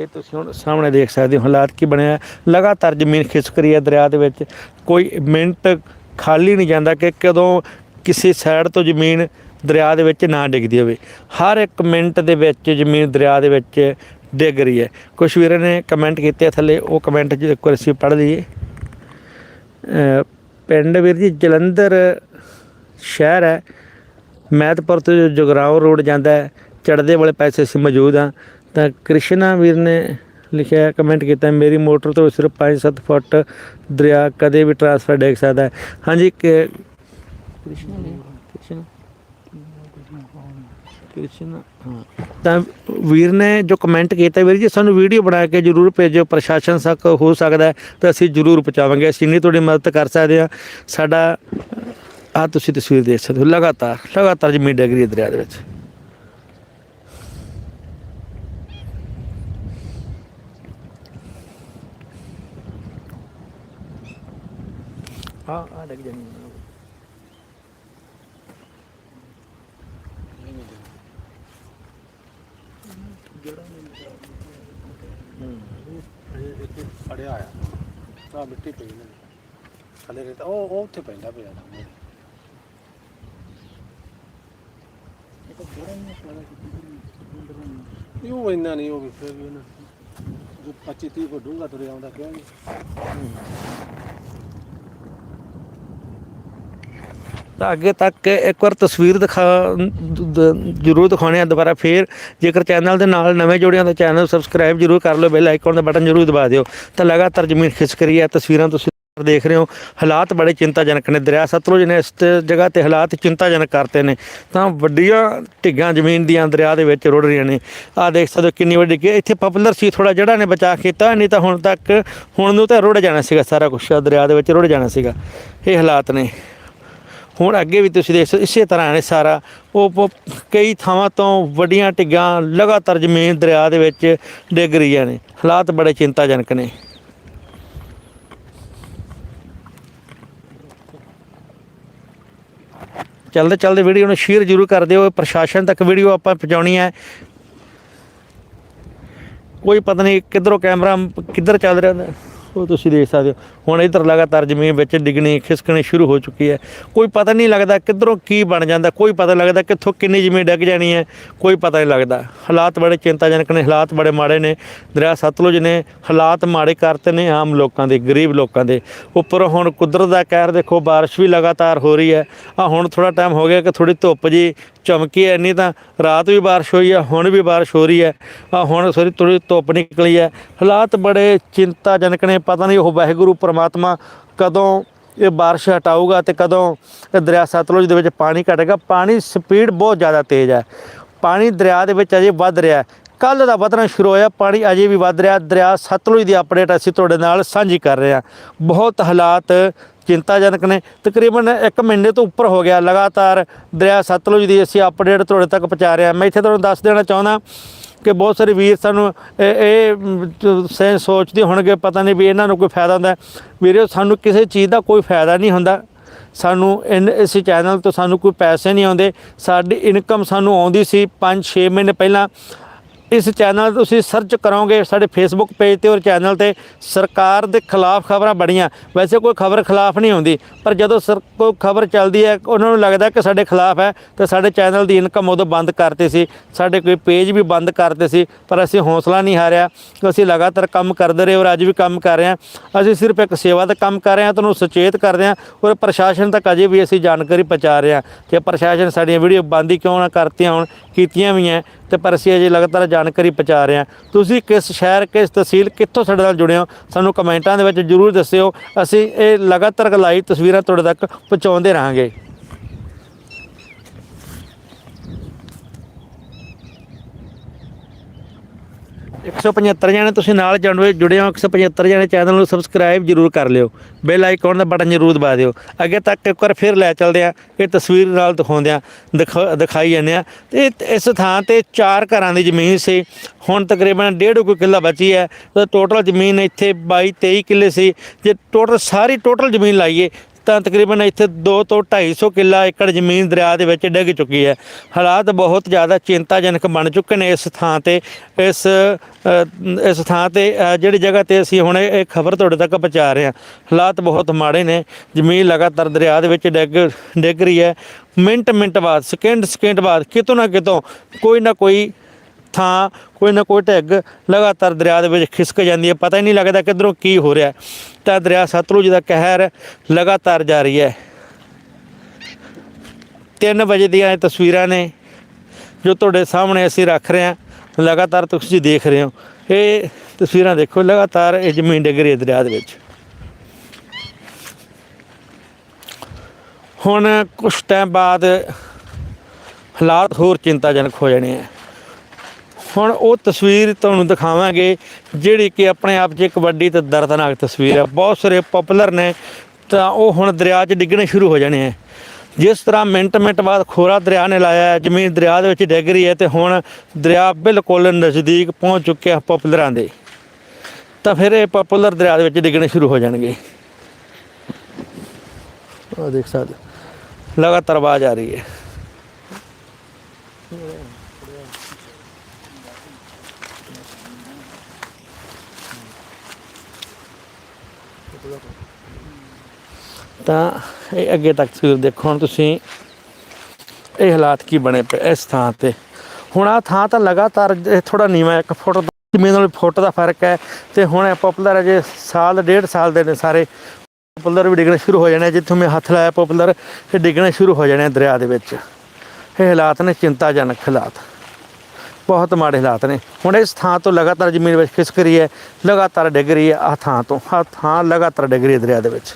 ਇਹ ਤੁਸੀਂ ਹੁਣ ਸਾਹਮਣੇ ਦੇਖ ਸਕਦੇ ਹੋ ਹਾਲਾਤ ਕੀ ਬਣਿਆ। ਹੈ। ਲਗਾਤਾਰ ਜ਼ਮੀਨ ਖਿਸਕ ਰਹੀ ਹੈ ਦਰਿਆ ਦੇ ਵਿੱਚ। ਕੋਈ ਮਿੰਟ ਖਾਲੀ ਨਹੀਂ ਜਾਂਦਾ ਕਿ ਕਦੋਂ ਕਿਸੇ ਸਾਈਡ ਤੋਂ ਜ਼ਮੀਨ ਦਰਿਆ ਦੇ ਵਿੱਚ ਨਾ ਡਿੱਗਦੀ ਹੋਵੇ। ਹਰ ਇੱਕ ਮਿੰਟ ਦੇ ਵਿੱਚ ਜ਼ਮੀਨ ਦਰਿਆ ਦੇ ਵਿੱਚ ਡਿੱਗ ਰਹੀ ਹੈ। ਕੁਝ ਵੀਰਾਂ ਨੇ ਕਮੈਂਟ ਕੀਤੇ ਥੱਲੇ, ਉਹ ਕਮੈਂਟ ਜੇ ਇੱਕ ਵਾਰ ਅਸੀਂ ਪੜ੍ਹ ਲਈਏ। ਪਿੰਡ ਵੀਰ ਜੀ ਜਲੰਧਰ ਸ਼ਹਿਰ ਹੈ। ਮਹਿਤਪੁਰ ਤੋਂ ਜਗਰਾਉਂ ਰੋਡ ਜਾਂਦਾ ਹੈ। ਚੜ੍ਹਦੇ ਵਾਲੇ ਪਾਸੇ ਅਸੀਂ ਮੌਜੂਦ ਹਾਂ। ਤਾਂ ਕ੍ਰਿਸ਼ਨਾ ਵੀਰ ਨੇ ਲਿਖਿਆ ਕਮੈਂਟ ਕੀਤਾ, ਮੇਰੀ ਮੋਟਰ ਤੋਂ ਸਿਰਫ 5-7 ਫੁੱਟ ਦਰਿਆ ਕਦੇ ਵੀ ਟਰਾਂਸਫਰ ਡੇਗ ਸਕਦਾ ਹੈ। ਹਾਂਜੀ ਕਿ- ਕ੍ਰਿਸ਼ਨਾ ਕ੍ਰਿਸ਼ਨਾ, ਹਾਂ। ਤਾਂ ਵੀਰ ਨੇ ਜੋ ਕਮੈਂਟ ਕੀਤਾ ਵੀਰ ਜੀ, ਸਾਨੂੰ ਵੀਡੀਓ ਬਣਾ ਕੇ ਜਰੂਰ ਭੇਜੋ ਪ੍ਰਸ਼ਾਸਨ ਤੱਕ ਹੋ ਸਕਦਾ ਤਾਂ ਅਸੀਂ ਜਰੂਰ ਪਹੁੰਚਾਵਾਂਗੇ। ਅਸੀਂ ਨਹੀਂ ਤੁਹਾਡੀ ਮਦਦ ਕਰ ਸਕਦੇ ਹਾਂ। ਸਾਡਾ ਆ ਤੁਸੀਂ ਤਸਵੀਰ ਦੇਖ ਸਕਦੇ ਹੋ, ਲਗਾਤਾਰ ਲਗਾਤਾਰ ਜੀ ਮੀਡੀਆ ਗਰੀ ਹੈ ਦਰਿਆ ਦੇ ਵਿੱਚ ਹਾਂ ਆ ਡਿੱਗ ਜਾਣੀ ਹੈ। ਇਹ ਇੱਥੇ ਫੜਿਆ ਆ ਆ ਮਿੱਟੀ ਪਈ ਨੇ ਥੱਲੇ ਰੇਤਾ ਉਹ ਉਹ ਉੱਥੇ ਪੈਂਦਾ ਪਿਆ ਨਾ ਇਹ ਉਹ ਇੰਨਾ ਨਹੀਂ ਉਹ ਵੀ ਫਿਰ ਵੀ ਉਹਨਾਂ ਜੋ 25 30 ਫੁੱਟ ਡੂੰਘਾ ਤੁਰਿਆ ਆਉਂਦਾ ਕਿਉਂ ਨਹੀਂ ਤਾਂ ਅੱਗੇ ਤੱਕ ਇੱਕ ਵਾਰ ਤਸਵੀਰ ਦਿਖਾ ਜ਼ਰੂਰ ਦਿਖਾਉਣੇ ਆ ਦੁਬਾਰਾ ਫੇਰ ਜੇਕਰ ਚੈਨਲ ਦੇ ਨਾਲ ਨਵੇਂ ਜੁੜਿਆ ਤਾਂ ਚੈਨਲ ਸਬਸਕ੍ਰਾਈਬ ਜ਼ਰੂਰ ਕਰ ਲਓ ਬੈਲ ਆਈਕਨ ਦਾ ਬਟਨ ਜ਼ਰੂਰ ਦਬਾ ਦਿਓ। ਤਾਂ ਲਗਾਤਾਰ ਜ਼ਮੀਨ ਖਿਸਕ ਰਹੀ ਹੈ ਤਸਵੀਰਾਂ ਤੁਸੀਂ ਦੇਖ ਰਹੇ ਹੋ, ਹਾਲਾਤ ਬੜੇ ਚਿੰਤਾਜਨਕ ਨੇ ਦਰਿਆ ਸਤਲੁਜ ਨੇ ਇਸ ਜਗ੍ਹਾ ਤੇ ਹਾਲਾਤ ਚਿੰਤਾਜਨਕ ਕਰਤੇ ਨੇ। ਤਾਂ ਵੱਡੀਆਂ ਢਿੱਗਾਂ ਜ਼ਮੀਨ ਦੀਆਂ ਦਰਿਆ ਦੇ ਵਿੱਚ ਰੁੜ ਰਹੀਆਂ ਨੇ। ਆਹ ਦੇਖ ਸਕਦੇ ਹੋ ਕਿੰਨੀ ਵੱਡੀ ਕਿ ਇੱਥੇ ਪਪੂਲਰ ਸੀ ਥੋੜਾ ਜਿਹੜਾ ਨੇ ਬਚਾ ਕੀਤਾ, ਨਹੀਂ ਤਾਂ ਹੁਣ ਤੱਕ ਹੁਣ ਨੂੰ ਤਾਂ ਰੁੜ ਜਾਣਾ ਸੀਗਾ ਸਾਰਾ ਕੁਝ ਦਰਿਆ ਦੇ ਵਿੱਚ ਰੁੜ ਜਾਣਾ ਸੀਗਾ। ਇਹ ਹਾਲਾਤ ਨੇ। ਹੁਣ ਅੱਗੇ ਵੀ ਤੁਸੀਂ ਦੇਖ ਸਕਦੇ ਇਸੇ ਤਰ੍ਹਾਂ ਨੇ ਸਾਰਾ। ਉਹ ਪ- ਕਈ ਥਾਵਾਂ ਤੋਂ ਵੱਡੀਆਂ ਢਿੱਗਾਂ ਲਗਾਤਾਰ ਜ਼ਮੀਨ ਦਰਿਆ ਦੇ ਵਿੱਚ ਡਿੱਗ ਰਹੀਆਂ ਨੇ। ਹਾਲਾਤ ਬੜੇ ਚਿੰਤਾਜਨਕ ਨੇ। ਚੱਲਦੇ ਚੱਲਦੇ ਵੀਡੀਓ ਨੂੰ ਸ਼ੇਅਰ ਜ਼ਰੂਰ ਕਰ ਦਿਓ। ਪ੍ਰਸ਼ਾਸਨ ਤੱਕ ਵੀਡੀਓ ਆਪਾਂ ਪਹੁੰਚਾਉਣੀ ਹੈ। ਕੋਈ ਪਤਾ ਨਹੀਂ ਕਿੱਧਰੋਂ ਕੈਮਰਾ ਕਿੱਧਰ ਚੱਲ ਰਿਹਾ ਹੁੰਦਾ। ਉਹ ਤੁਸੀਂ ਦੇਖ ਸਕਦੇ ਹੋ। ਹੁਣ ਇਧਰ ਲਗਾਤਾਰ ਜ਼ਮੀਨ ਵਿੱਚ ਡਿੱਗਣੀ, ਖਿਸਕਣੀ ਸ਼ੁਰੂ ਹੋ ਚੁੱਕੀ ਹੈ। ਕੋਈ ਪਤਾ ਨਹੀਂ ਲੱਗਦਾ ਕਿੱਧਰੋਂ ਕੀ ਬਣ ਜਾਂਦਾ। ਕੋਈ ਪਤਾ ਲੱਗਦਾ ਕਿੱਥੋਂ ਕਿੰਨੀ ਜ਼ਮੀਨ ਡਿੱਗ ਜਾਣੀ ਹੈ। ਕੋਈ ਪਤਾ ਨਹੀਂ ਲੱਗਦਾ। ਹਾਲਾਤ ਬੜੇ ਚਿੰਤਾਜਨਕ ਨੇ। ਹਾਲਾਤ ਬੜੇ ਮਾੜੇ ਨੇ। ਦਰਿਆ ਸਤਲੁਜ ਨੇ। ਹਾਲਾਤ ਮਾੜੇ ਕਰਤੇ ਨੇ ਆਮ ਲੋਕਾਂ ਦੇ, ਗਰੀਬ ਲੋਕਾਂ ਦੇ। ਉੱਪਰ ਹੁਣ ਕੁਦਰਤ ਦਾ ਕਹਿਰ ਦੇਖੋ, ਬਾਰਿਸ਼ ਵੀ ਲਗਾਤਾਰ ਹੋ ਰਹੀ ਹੈ। ਆ ਹੁਣ ਥੋੜਾ ਟਾਈਮ ਹੋ ਗਿਆ ਕਿ ਥੋੜੀ ਧੁੱਪ ਜੀ ਚਮਕੀ ਹੈ ਨਹੀਂ ਤਾਂ ਰਾਤ ਵੀ ਬਾਰਿਸ਼ ਹੋਈ ਹੈ ਹੁਣ ਵੀ ਬਾਰਿਸ਼ ਹੋ ਰਹੀ ਹੈ ਆ ਹੁਣ ਸੋਰੀ ਥੋੜੀ ਧੁੱਪ ਨਿਕਲੀ ਹੈ ਹਾਲਾਤ ਬੜੇ ਚਿੰਤਾਜਨਕ ਨੇ, ਪਤਾ ਨਹੀਂ ਉਹ ਵਾਹਿਗੁਰੂ ਪ੍ਰਮਾਤਮਾ ਕਦੋਂ ਇਹ ਬਾਰਿਸ਼ ਹਟਾਊਗਾ ਤੇ ਕਦੋਂ ਇਹ ਦਰਿਆ ਸਤਲੁਜ ਦੇ ਵਿੱਚ ਪਾਣੀ ਘਟੇਗਾ। ਪਾਣੀ ਸਪੀਡ ਬਹੁਤ ਜ਼ਿਆਦਾ ਤੇਜ਼ ਹੈ ਪਾਣੀ ਦਰਿਆ ਦੇ ਵਿੱਚ ਅਜੇ ਵੱਧ ਰਿਹਾ ਕੱਲ ਦਾ ਵਧਣਾ ਸ਼ੁਰੂ ਹੋਇਆ, ਪਾਣੀ ਅਜੇ ਵੀ ਵੱਧ ਰਿਹਾ। ਦਰਿਆ ਸਤਲੁਜ ਦੀ ਅਪਡੇਟ ਅਸੀਂ ਤੁਹਾਡੇ ਨਾਲ ਸਾਂਝੀ ਕਰ ਰਹੇ ਹਾਂ। ਬਹੁਤ ਹਾਲਾਤ ਚਿੰਤਾਜਨਕ ਨੇ। ਤਕਰੀਬਨ 1 ਮਹੀਨੇ ਤੋਂ ਉੱਪਰ ਹੋ ਗਿਆ ਲਗਾਤਾਰ। ਦਰਿਆ ਸਤਲੁਜ ਦੀ ਅਸੀਂ ਅਪਡੇਟ ਤੁਹਾਡੇ ਤੱਕ ਪਹੁੰਚਾ ਰਹੇ ਹਾਂ। ਮੈਂ ਇੱਥੇ ਤੁਹਾਨੂੰ ਦੱਸ ਦੇਣਾ ਚਾਹੁੰਦਾ ਕਿ ਬਹੁਤ ਸਾਰੇ ਵੀਰ ਸਾਨੂੰ ਇਹ ਇਹ ਸੋਚਦੇ ਹੋਣਗੇ, ਪਤਾ ਨਹੀਂ ਵੀ ਇਹਨਾਂ ਨੂੰ ਕੋਈ ਫਾਇਦਾ ਹੁੰਦਾ। ਹੈ। ਸਾਨੂੰ ਕਿਸੇ ਚੀਜ਼ ਦਾ ਕੋਈ ਫਾਇਦਾ ਨਹੀਂ ਹੁੰਦਾ। ਸਾਨੂੰ ਇਨ ਇਸ ਚੈਨਲ ਤੋਂ ਸਾਨੂੰ ਕੋਈ ਪੈਸੇ ਨਹੀਂ ਆਉਂਦੇ। ਸਾਡੀ ਇਨਕਮ ਸਾਨੂੰ ਆਉਂਦੀ ਸੀ 5-6 ਮਹੀਨੇ ਪਹਿਲਾਂ। ਇਸ ਚੈਨਲ ਤੁਸੀਂ ਸਰਚ ਕਰੋਗੇ ਸਾਡੇ ਫੇਸਬੁੱਕ ਪੇਜ ਤੇ ਔਰ ਚੈਨਲ ਤੇ, ਸਰਕਾਰ ਦੇ ਖਿਲਾਫ ਖਬਰਾਂ ਬੜੀਆਂ। ਵੈਸੇ ਕੋਈ ਖਬਰ ਖਿਲਾਫ ਨਹੀਂ ਹੁੰਦੀ, ਪਰ ਜਦੋਂ ਸਰ, ਕੋਈ ਖਬਰ ਚੱਲਦੀ ਹੈ, ਉਹਨਾਂ ਨੂੰ ਲੱਗਦਾ ਕਿ ਸਾਡੇ ਖਿਲਾਫ ਹੈ, ਤੇ ਸਾਡੇ ਚੈਨਲ ਦੀ ਇਨਕਮ ਉਦੋਂ ਬੰਦ ਕਰਤੇ ਸੀ, ਸਾਡੇ ਕੋਈ ਪੇਜ ਵੀ ਬੰਦ ਕਰਤੇ ਸੀ, ਪਰ ਅਸੀਂ ਹੌਸਲਾ ਨਹੀਂ ਹਾਰਿਆ। ਅਸੀਂ ਲਗਾਤਾਰ ਕੰਮ ਕਰਦੇ ਰਹੇ ਔਰ ਅੱਜ ਵੀ ਕੰਮ ਕਰ ਰਹੇ ਹਾਂ। ਅਸੀਂ ਸਿਰਫ ਇੱਕ ਸੇਵਾ ਦਾ ਕੰਮ ਕਰ ਰਹੇ ਹਾਂ, ਤੁਹਾਨੂੰ ਸੁਚੇਤ ਕਰਦੇ ਹਾਂ, ਔਰ ਪ੍ਰਸ਼ਾਸਨ ਤੱਕ ਅਜੇ ਵੀ ਅਸੀਂ ਜਾਣਕਾਰੀ ਪਹੁੰਚਾ ਰਹੇ ਹਾਂ ਕਿ ਪ੍ਰਸ਼ਾਸਨ ਸਾਡੀਆਂ ਵੀਡੀਓ ਬੰਦ ਹੀ ਕਿਉਂ ਨਾ ਕਰਤੀਆਂ ਹੋਣ, ਕੀਤੀਆਂ ਵੀ ਹੈ, ਤੇ ਪਰ ਅਸੀਂ ਅਜੇ ਲਗਾਤਾਰ ਜਾਣਕਾਰੀ ਪਹੁੰਚਾ ਰਹੇ ਹਾਂ। ਤੁਸੀਂ ਕਿਸ ਸ਼ਹਿਰ, ਕਿਸ ਤਹਿਸੀਲ, ਕਿੱਥੋਂ ਸਾਡੇ ਨਾਲ ਜੁੜੇ ਹੋ, ਸਾਨੂੰ ਕਮੈਂਟਾਂ ਦੇ ਵਿੱਚ ਜਰੂਰ ਦੱਸਿਓ। ਅਸੀਂ ਇਹ ਲਗਾਤਾਰ ਲਾਈਵ ਤਸਵੀਰਾਂ ਤੁਹਾਡੇ ਤੱਕ ਪਹੁੰਚਾਉਂਦੇ ਰਹਾਂਗੇ। 175 ਜਣੇ ਤੁਸੀਂ ਨਾਲ ਜੁੜੇ ਜੁੜੇ ਹੋ 175 ਜਣੇ ਚੈਨਲ ਨੂੰ ਸਬਸਕ੍ਰਾਈਬ ਜਰੂਰ ਕਰ ਲਿਓ। ਬੈਲ ਆਈਕਨ ਦਾ ਬਟਨ ਜਰੂਰ ਦਬਾ ਦਿਓ। ਅੱਗੇ ਤੱਕ ਇੱਕ ਵਾਰ ਫਿਰ ਲੈ ਚੱਲਦੇ ਆ ਇਹ ਤਸਵੀਰ ਨਾਲ ਦਿਖਾਉਂਦੇ ਆ ਦਿਖਾ- ਦਿਖਾਈ ਜਾਂਦੇ ਆ ਤੇ ਇਸ ਥਾਂ ਤੇ ਚਾਰ ਘਰਾਂ ਦੀ ਜ਼ਮੀਨ ਸੀ। ਹੁਣ ਤਕਰੀਬਨ ਡੇਢ ਕੁ ਕਿੱਲਾ ਬਚੀ ਹੈ। ਤੇ ਟੋਟਲ ਜ਼ਮੀਨ ਇੱਥੇ 22 23 ਕਿੱਲੇ ਸੀ। ਜੇ ਟੋਟਲ ਸਾਰੀ ਟੋਟਲ ਜ਼ਮੀਨ ਲਾਈਏ ਤਾਂ ਤਕਰੀਬਨ ਇੱਥੇ 2 ਤੋਂ 250 ਕਿੱਲਾ ਏਕੜ ਜ਼ਮੀਨ ਦਰਿਆ ਦੇ ਵਿੱਚ ਡਿੱਗ ਚੁੱਕੀ ਹੈ। ਹਾਲਾਤ ਬਹੁਤ ਜ਼ਿਆਦਾ ਚਿੰਤਾਜਨਕ ਬਣ ਚੁੱਕੇ ਨੇ ਇਸ ਥਾਂ ਤੇ। ਇਸ ਇਸ ਥਾਂ ਤੇ ਜਿਹੜੀ ਜਗ੍ਹਾ ਤੇ ਅਸੀਂ ਹੁਣ ਇਹ ਖਬਰ ਤੁਹਾਡੇ ਤੱਕ ਪਹੁੰਚਾ ਰਹੇ ਹਾਂ। ਹਾਲਾਤ ਬਹੁਤ ਮਾੜੇ ਨੇ। ਜ਼ਮੀਨ ਲਗਾਤਾਰ ਦਰਿਆ ਦੇ ਵਿੱਚ ਡਿੱਗ ਡਿੱਗ ਰਹੀ ਹੈ। ਮਿੰਟ ਮਿੰਟ ਬਾਅਦ ਸਕਿੰਟ ਸਕਿੰਟ ਬਾਅਦ, ਕਿਤੋਂ ਨਾ ਕਿਤੋਂ ਕੋਈ ਨਾ ਕੋਈ ਥਾਂ, ਕੋਈ ਨਾ ਕੋਈ ਢਿੱਗ ਲਗਾਤਾਰ ਦਰਿਆ ਦੇ ਵਿੱਚ ਖਿਸਕ ਜਾਂਦੀ ਹੈ। ਪਤਾ ਹੀ ਨਹੀਂ ਲੱਗਦਾ ਕਿੱਧਰੋਂ ਕੀ ਹੋ ਰਿਹਾ। ਤਾਂ ਦਰਿਆ ਸਤਲੁਜ ਦਾ ਕਹਿਰ ਲਗਾਤਾਰ ਜਾਰੀ ਹੈ। 3 ਵਜੇ ਦੀਆਂ ਇਹ ਤਸਵੀਰਾਂ ਨੇ ਜੋ ਤੁਹਾਡੇ ਸਾਹਮਣੇ ਅਸੀਂ ਰੱਖ ਰਹੇ ਹਾਂ। ਲਗਾਤਾਰ ਤੁਸੀਂ ਦੇਖ ਰਹੇ ਹੋ। ਇਹ ਤਸਵੀਰਾਂ ਦੇਖੋ, ਲਗਾਤਾਰ ਇਹ ਜ਼ਮੀਨ ਡਿੱਗ ਰਹੀ ਹੈ ਦਰਿਆ ਦੇ ਵਿੱਚ। ਹੁਣ ਕੁਝ ਟਾਈਮ ਬਾਅਦ ਹਾਲਾਤ ਹੋਰ ਚਿੰਤਾਜਨਕ ਹੋ ਜਾਣੇ ਆ। ਹੁਣ ਉਹ ਤਸਵੀਰ ਤੁਹਾਨੂੰ ਦਿਖਾਵਾਂਗੇ, ਜਿਹੜੀ ਕਿ ਆਪਣੇ ਆਪ 'ਚ ਇੱਕ ਵੱਡੀ ਤੇ ਦਰਦਨਾਕ ਤਸਵੀਰ ਹੈ ਬਹੁਤ ਸਾਰੇ ਪਪੂਲਰ ਨੇ, ਤਾਂ ਉਹ ਹੁਣ ਦਰਿਆ 'ਚ ਡਿੱਗਣੇ ਸ਼ੁਰੂ ਹੋ ਜਾਣੇ ਆ। ਜਿਸ ਤਰ੍ਹਾਂ ਮਿੰਟ ਮਿੰਟ ਬਾਅਦ ਖੋਰਾ ਦਰਿਆ ਨੇ ਲਾਇਆ ਜ਼ਮੀਨ ਦਰਿਆ ਦੇ ਵਿੱਚ ਡਿੱਗ ਰਹੀ ਹੈ ਤੇ ਹੁਣ ਦਰਿਆ ਬਿਲਕੁਲ ਨਜ਼ਦੀਕ ਪਹੁੰਚ ਚੁੱਕਿਆ ਪਪੂਲਰਾਂ ਦੇ। ਤਾਂ ਫਿਰ ਇਹ ਪਪੂਲਰ ਦਰਿਆ ਦੇ ਵਿੱਚ ਡਿੱਗਣੇ ਸ਼ੁਰੂ ਹੋ ਜਾਣਗੇ। ਉਹ ਦੇਖ ਸਕਦੇ ਲਗਾਤਾਰ ਆਵਾਜ਼ ਆ ਰਹੀ ਹੈ। ਤਾਂ ਇਹ ਅੱਗੇ ਤੱਕ ਤਸਵੀਰ ਦੇਖੋ, ਹੁਣ ਤੁਸੀਂ ਇਹ ਹਾਲਾਤ ਕੀ ਬਣੇ ਪਏ ਇਸ ਥਾਂ ਤੇ। ਹੁਣ ਆ ਥਾਂ ਤਾਂ ਲਗਾਤਾਰ ਥੋੜਾ ਨੀਵਾ ਇੱਕ ਫੁੱਟ ਜ਼ਮੀਨ ਨਾਲ ਫੁੱਟ ਦਾ ਫ਼ਰਕ ਹੈ ਤੇ ਹੁਣ ਇਹ ਪਪੂਲਰ ਜੇ ਸਾਲ, ਡੇਢ ਸਾਲ ਦੇ ਨੇ ਸਾਰੇ। ਪਪੂਲਰ ਵੀ ਡਿੱਗਣੇ ਸ਼ੁਰੂ ਹੋ ਜਾਣੇ ਜਿੱਥੋਂ ਮੈਂ ਹੱਥ ਲਾਇਆ ਪਪੂਲਰ, ਇਹ ਡਿੱਗਣੇ ਸ਼ੁਰੂ ਹੋ ਜਾਣੇ ਦਰਿਆ ਦੇ ਵਿੱਚ। ਇਹ ਹਾਲਾਤ ਨੇ ਚਿੰਤਾਜਨਕ ਹਾਲਾਤ। ਬਹੁਤ ਮਾੜੇ ਹਾਲਾਤ ਨੇ। ਹੁਣ ਇਸ ਥਾਂ ਤੋਂ ਲਗਾਤਾਰ ਜ਼ਮੀਨ ਵਿੱਚ ਖਿਸਕ ਰਹੀ ਹੈ, ਲਗਾਤਾਰ ਡਿੱਗ ਰਹੀ ਹੈ ਆ ਥਾਂ ਤੋਂ। ਆ ਥਾਂ ਲਗਾਤਾਰ ਡਿੱਗ ਰਹੀ ਹੈ ਦਰਿਆ ਦੇ ਵਿੱਚ।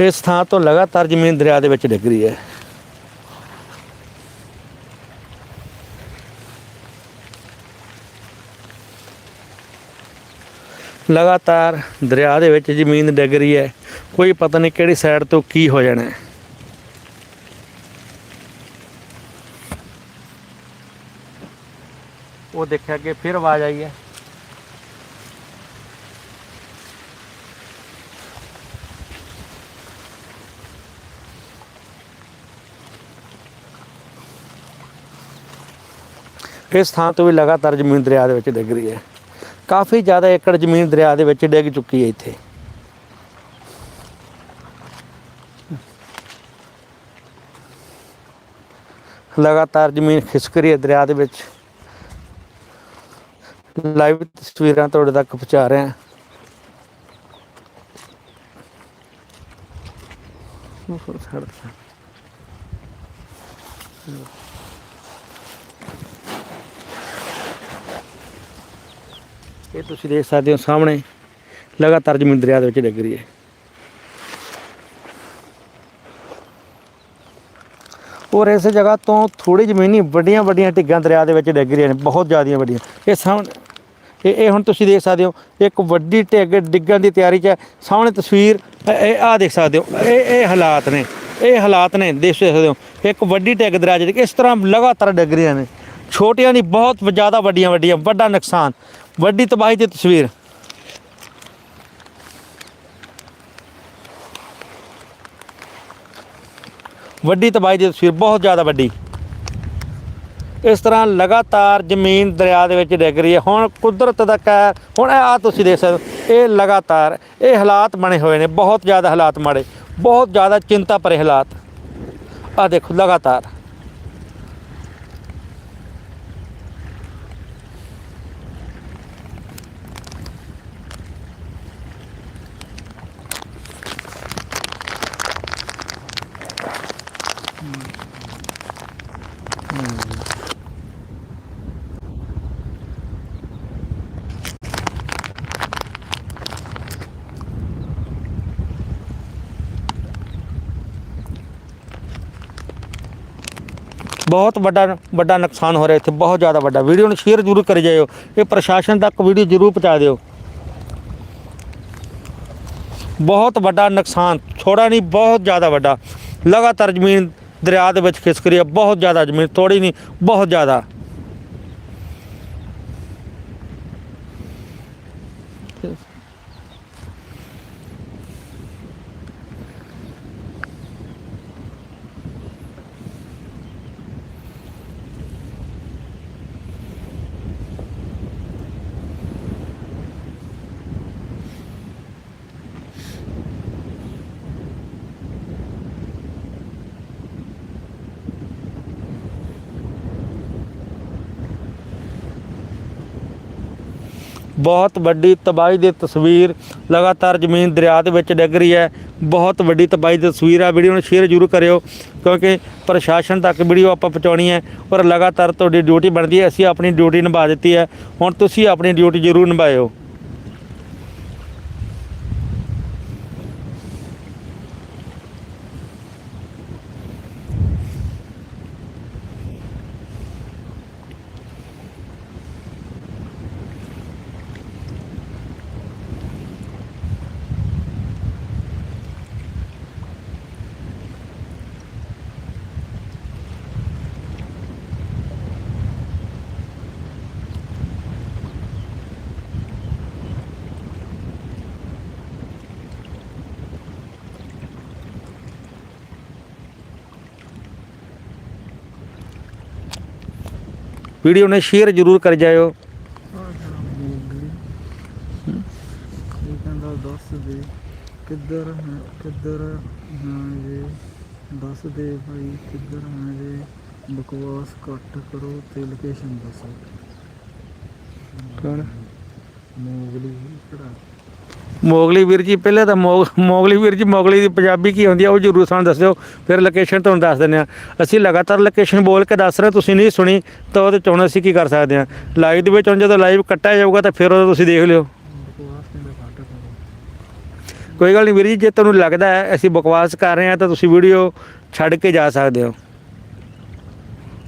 ਇਸ ਥਾਂ ਤੋਂ ਲਗਾਤਾਰ ਜ਼ਮੀਨ ਦਰਿਆ ਦੇ ਵਿੱਚ ਡਿੱਗ ਰਹੀ ਹੈ। ਲਗਾਤਾਰ ਦਰਿਆ ਦੇ ਵਿੱਚ ਜ਼ਮੀਨ ਡਿੱਗ ਰਹੀ ਹੈ। ਕੋਈ ਪਤਾ ਨਹੀਂ ਕਿਹੜੀ ਸਾਈਡ ਤੋਂ ਕੀ ਹੋ ਜਾਣਾ ਹੈ। ਉਹ ਦੇਖਿਆ ਕਿ ਫਿਰ ਆਵਾਜ਼ ਆਈ ਹੈ। ਇਸ ਥਾਂ ਤੋਂ ਵੀ ਲਗਾਤਾਰ ਜ਼ਮੀਨ ਦਰਿਆ ਦੇ ਵਿੱਚ ਡਿੱਗ ਰਹੀ ਹੈ। ਕਾਫੀ ਜ਼ਿਆਦਾ ਏਕੜ ਜ਼ਮੀਨ ਦਰਿਆ ਦੇ ਵਿੱਚ ਡਿੱਗ ਚੁੱਕੀ ਹੈ ਇੱਥੇ। ਲਗਾਤਾਰ ਜ਼ਮੀਨ ਖਿਸਕ ਰਹੀ ਹੈ ਦਰਿਆ ਦੇ ਵਿੱਚ। ਲਾਈਵ ਤਸਵੀਰਾਂ ਤੁਹਾਡੇ ਤੱਕ ਪਹੁੰਚਾ ਰਹੇ ਹਾਂ। ਇਹ ਤੁਸੀਂ ਦੇਖ ਸਕਦੇ ਹੋ ਸਾਹਮਣੇ, ਲਗਾਤਾਰ ਜ਼ਮੀਨ ਦਰਿਆ ਦੇ ਵਿੱਚ ਡਿੱਗ ਰਹੀ ਹੈ। ਔਰ ਇਸ ਜਗ੍ਹਾ ਤੋਂ ਥੋੜੀ ਜ਼ਮੀਨ ਨਹੀਂ, ਵੱਡੀਆਂ ਵੱਡੀਆਂ ਢਿੱਗਾਂ ਦਰਿਆ ਦੇ ਵਿੱਚ ਡਿੱਗ ਰਹੀਆਂ ਨੇ, ਬਹੁਤ ਜ਼ਿਆਦੀਆਂ ਵੱਡੀਆਂ। ਇਹ ਸਾਹਮਣੇ ਇਹ ਇਹ ਹੁਣ ਤੁਸੀਂ ਦੇਖ ਸਕਦੇ ਹੋ, ਇੱਕ ਵੱਡੀ ਢਿੱਗ ਡਿੱਗਣ ਦੀ ਤਿਆਰੀ 'ਚ ਹੈ। ਸਾਹਮਣੇ ਤਸਵੀਰ, ਇਹ ਆਹ ਦੇਖ ਸਕਦੇ ਹੋ, ਇਹ ਇਹ ਹਾਲਾਤ ਨੇ, ਇਹ ਹਾਲਾਤ ਨੇ, ਦੇਖ ਸਕਦੇ ਹੋ। ਇੱਕ ਵੱਡੀ ਢਿੱਗ ਦਰਿਆ 'ਚ, ਇਸ ਤਰ੍ਹਾਂ ਲਗਾਤਾਰ ਡਿੱਗ ਰਹੀਆਂ ਨੇ। ਛੋਟੀਆਂ ਨਹੀਂ, ਬਹੁਤ ਜ਼ਿਆਦਾ ਵੱਡੀਆਂ ਵੱਡੀਆਂ, ਵੱਡਾ ਨੁਕਸਾਨ। ਵੱਡੀ ਤਬਾਹੀ ਦੀ ਤਸਵੀਰ। ਵੱਡੀ ਤਬਾਹੀ ਦੀ ਤਸਵੀਰ, ਬਹੁਤ ਜ਼ਿਆਦਾ ਵੱਡੀ। ਇਸ ਤਰ੍ਹਾਂ ਲਗਾਤਾਰ ਜ਼ਮੀਨ ਦਰਿਆ ਦੇ ਵਿੱਚ ਡਿੱਗ ਰਹੀ ਹੈ। ਹੁਣ ਕੁਦਰਤ ਦਾ ਕਹਿਰ ਹੁਣ ਆ ਤੁਸੀਂ ਦੇਖ ਸਕਦੇ ਹੋ, ਇਹ ਲਗਾਤਾਰ, ਇਹ ਹਾਲਾਤ ਬਣੇ ਹੋਏ ਨੇ, ਬਹੁਤ ਜ਼ਿਆਦਾ ਹਾਲਾਤ ਮਾੜੇ, ਬਹੁਤ ਜ਼ਿਆਦਾ ਚਿੰਤਾ ਭਰੇ ਹਾਲਾਤ। ਆ ਦੇਖੋ ਲਗਾਤਾਰ। ਬਹੁਤ ਵੱਡਾ ਵੱਡਾ ਨੁਕਸਾਨ ਹੋ ਰਿਹਾ ਇੱਥੇ, ਬਹੁਤ ਜ਼ਿਆਦਾ ਵੱਡਾ। ਵੀਡੀਓ ਨੂੰ ਸ਼ੇਅਰ ਜ਼ਰੂਰ ਕਰੀ ਜਾਇਓ। ਇਹ ਪ੍ਰਸ਼ਾਸਨ ਤੱਕ ਵੀਡੀਓ ਜ਼ਰੂਰ ਪਹੁੰਚਾ ਦਿਓ। ਬਹੁਤ ਵੱਡਾ ਨੁਕਸਾਨ ਥੋੜਾ ਨਹੀਂ, ਬਹੁਤ ਜ਼ਿਆਦਾ ਵੱਡਾ। ਲਗਾਤਾਰ ਜ਼ਮੀਨ ਦਰਿਆ ਦੇ ਵਿੱਚ ਖਿਸਕ ਰਹੀ ਹੈ, ਬਹੁਤ ਜ਼ਿਆਦਾ ਜ਼ਮੀਨ ਥੋੜੀ ਨਹੀਂ, ਬਹੁਤ ਜ਼ਿਆਦਾ। ਬਹੁਤ ਵੱਡੀ ਤਬਾਹੀ ਦੀ ਤਸਵੀਰ ਲਗਾਤਾਰ ਜ਼ਮੀਨ ਦਰਿਆ ਦੇ ਵਿੱਚ ਡਿੱਗ ਰਹੀ ਹੈ। ਬਹੁਤ ਵੱਡੀ ਤਬਾਹੀ ਦੀ ਤਸਵੀਰ ਆ, ਵੀਡੀਓ ਨੂੰ ਸ਼ੇਅਰ ਜ਼ਰੂਰ ਕਰਿਓ ਕਿਉਂਕਿ ਪ੍ਰਸ਼ਾਸਨ ਤੱਕ ਵੀਡੀਓ ਆਪਾਂ ਪਹੁੰਚਾਉਣੀ ਹੈ ਔਰ ਲਗਾਤਾਰ ਤੁਹਾਡੀ ਡਿਊਟੀ ਬਣਦੀ ਹੈ। ਅਸੀਂ ਆਪਣੀ ਡਿਊਟੀ ਨਿਭਾ ਦਿੱਤੀ ਹੈ। ਹੁਣ ਤੁਸੀਂ ਆਪਣੀ ਡਿਊਟੀ ਜ਼ਰੂਰ ਨਿਭਾਇਓ। ਵੀਡੀਓ ਨੂੰ ਸ਼ੇਅਰ ਜ਼ਰੂਰ ਕਰ ਜਾਇਓ। ਇਹ ਕਹਿੰਦਾ ਦੱਸ ਦੇ ਕਿੱਧਰ ਹੈ ਕਿੱਧਰ ਹਾਂ ਜੇ? ਦੱਸ ਦੇ ਭਾਈ ਕਿੱਧਰ ਹਾਂ ਜੇ? ਬਕਵਾਸ ਘੱਟ ਕਰੋ ਤੇ ਲੋਕੇਸ਼ਨ ਦੱਸੋ। ਕੌਣ? ਮੋਗਲੀ ਕਿਹੜਾ ਮੋਗਲੀ ਵੀਰ ਜੀ, ਪਹਿਲੇ ਤਾਂ ਮੋਗ, ਮੋਗਲੀ ਵੀਰ ਜੀ, ਮੋਗਲੀ ਦੀ ਪੰਜਾਬੀ ਕੀ ਹੁੰਦੀ ਆ, ਉਹ ਜ਼ਰੂਰ ਸਾਨੂੰ ਦੱਸਿਓ, ਫਿਰ ਲੋਕੇਸ਼ਨ ਤੁਹਾਨੂੰ ਦੱਸ ਦਿੰਦੇ ਆ। ਅਸੀਂ ਲਗਾਤਾਰ ਲੋਕੇਸ਼ਨ ਬੋਲ ਕੇ ਦੱਸ ਰਹੇ ਤੁਸੀਂ ਨਹੀਂ ਸੁਣੀ, ਤਾਂ ਉਹਦੇ 'ਚ ਹੁਣ ਅਸੀਂ ਕੀ ਕਰ ਸਕਦੇ ਆ ਲਾਈਵ ਦੇ ਵਿੱਚ ਹੁਣ ਜਦੋਂ ਲਾਈਵ ਕੱਟਿਆ ਜਾਊਗਾ, ਤਾਂ ਫਿਰ ਉਹ ਤੁਸੀਂ ਦੇਖ ਲਿਓ। ਕੋਈ ਗੱਲ ਨਹੀਂ ਵੀਰ ਜੀ, ਜੇ ਤੁਹਾਨੂੰ ਲੱਗਦਾ ਹੈ, ਅਸੀਂ ਬਕਵਾਸ ਕਰ ਰਹੇ ਹਾਂ, ਤਾਂ ਤੁਸੀਂ ਵੀਡੀਓ ਛੱਡ ਕੇ ਜਾ ਸਕਦੇ ਹੋ।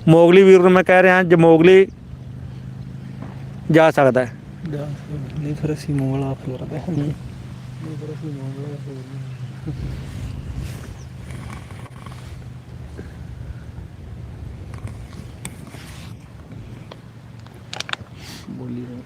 ਮੋਗਲੀ ਵੀਰ ਨੂੰ ਮੈਂ ਕਹਿ ਰਿਹਾ, ਜੇ ਮੋਗਲੀ ਜਾ ਸਕਦਾ ਹੈ। ਨਹੀਂ ਫਿਰ ਅਸੀਂ ਮੋਗਲਾ ਫੇਰਦੇ ਹਾਂ। ਨਹੀਂ ਫਿਰ ਅਸੀਂ ਮੋਗਲਾ ਫੇਰਦੇ ਬੋਲੀ ਰਹੇ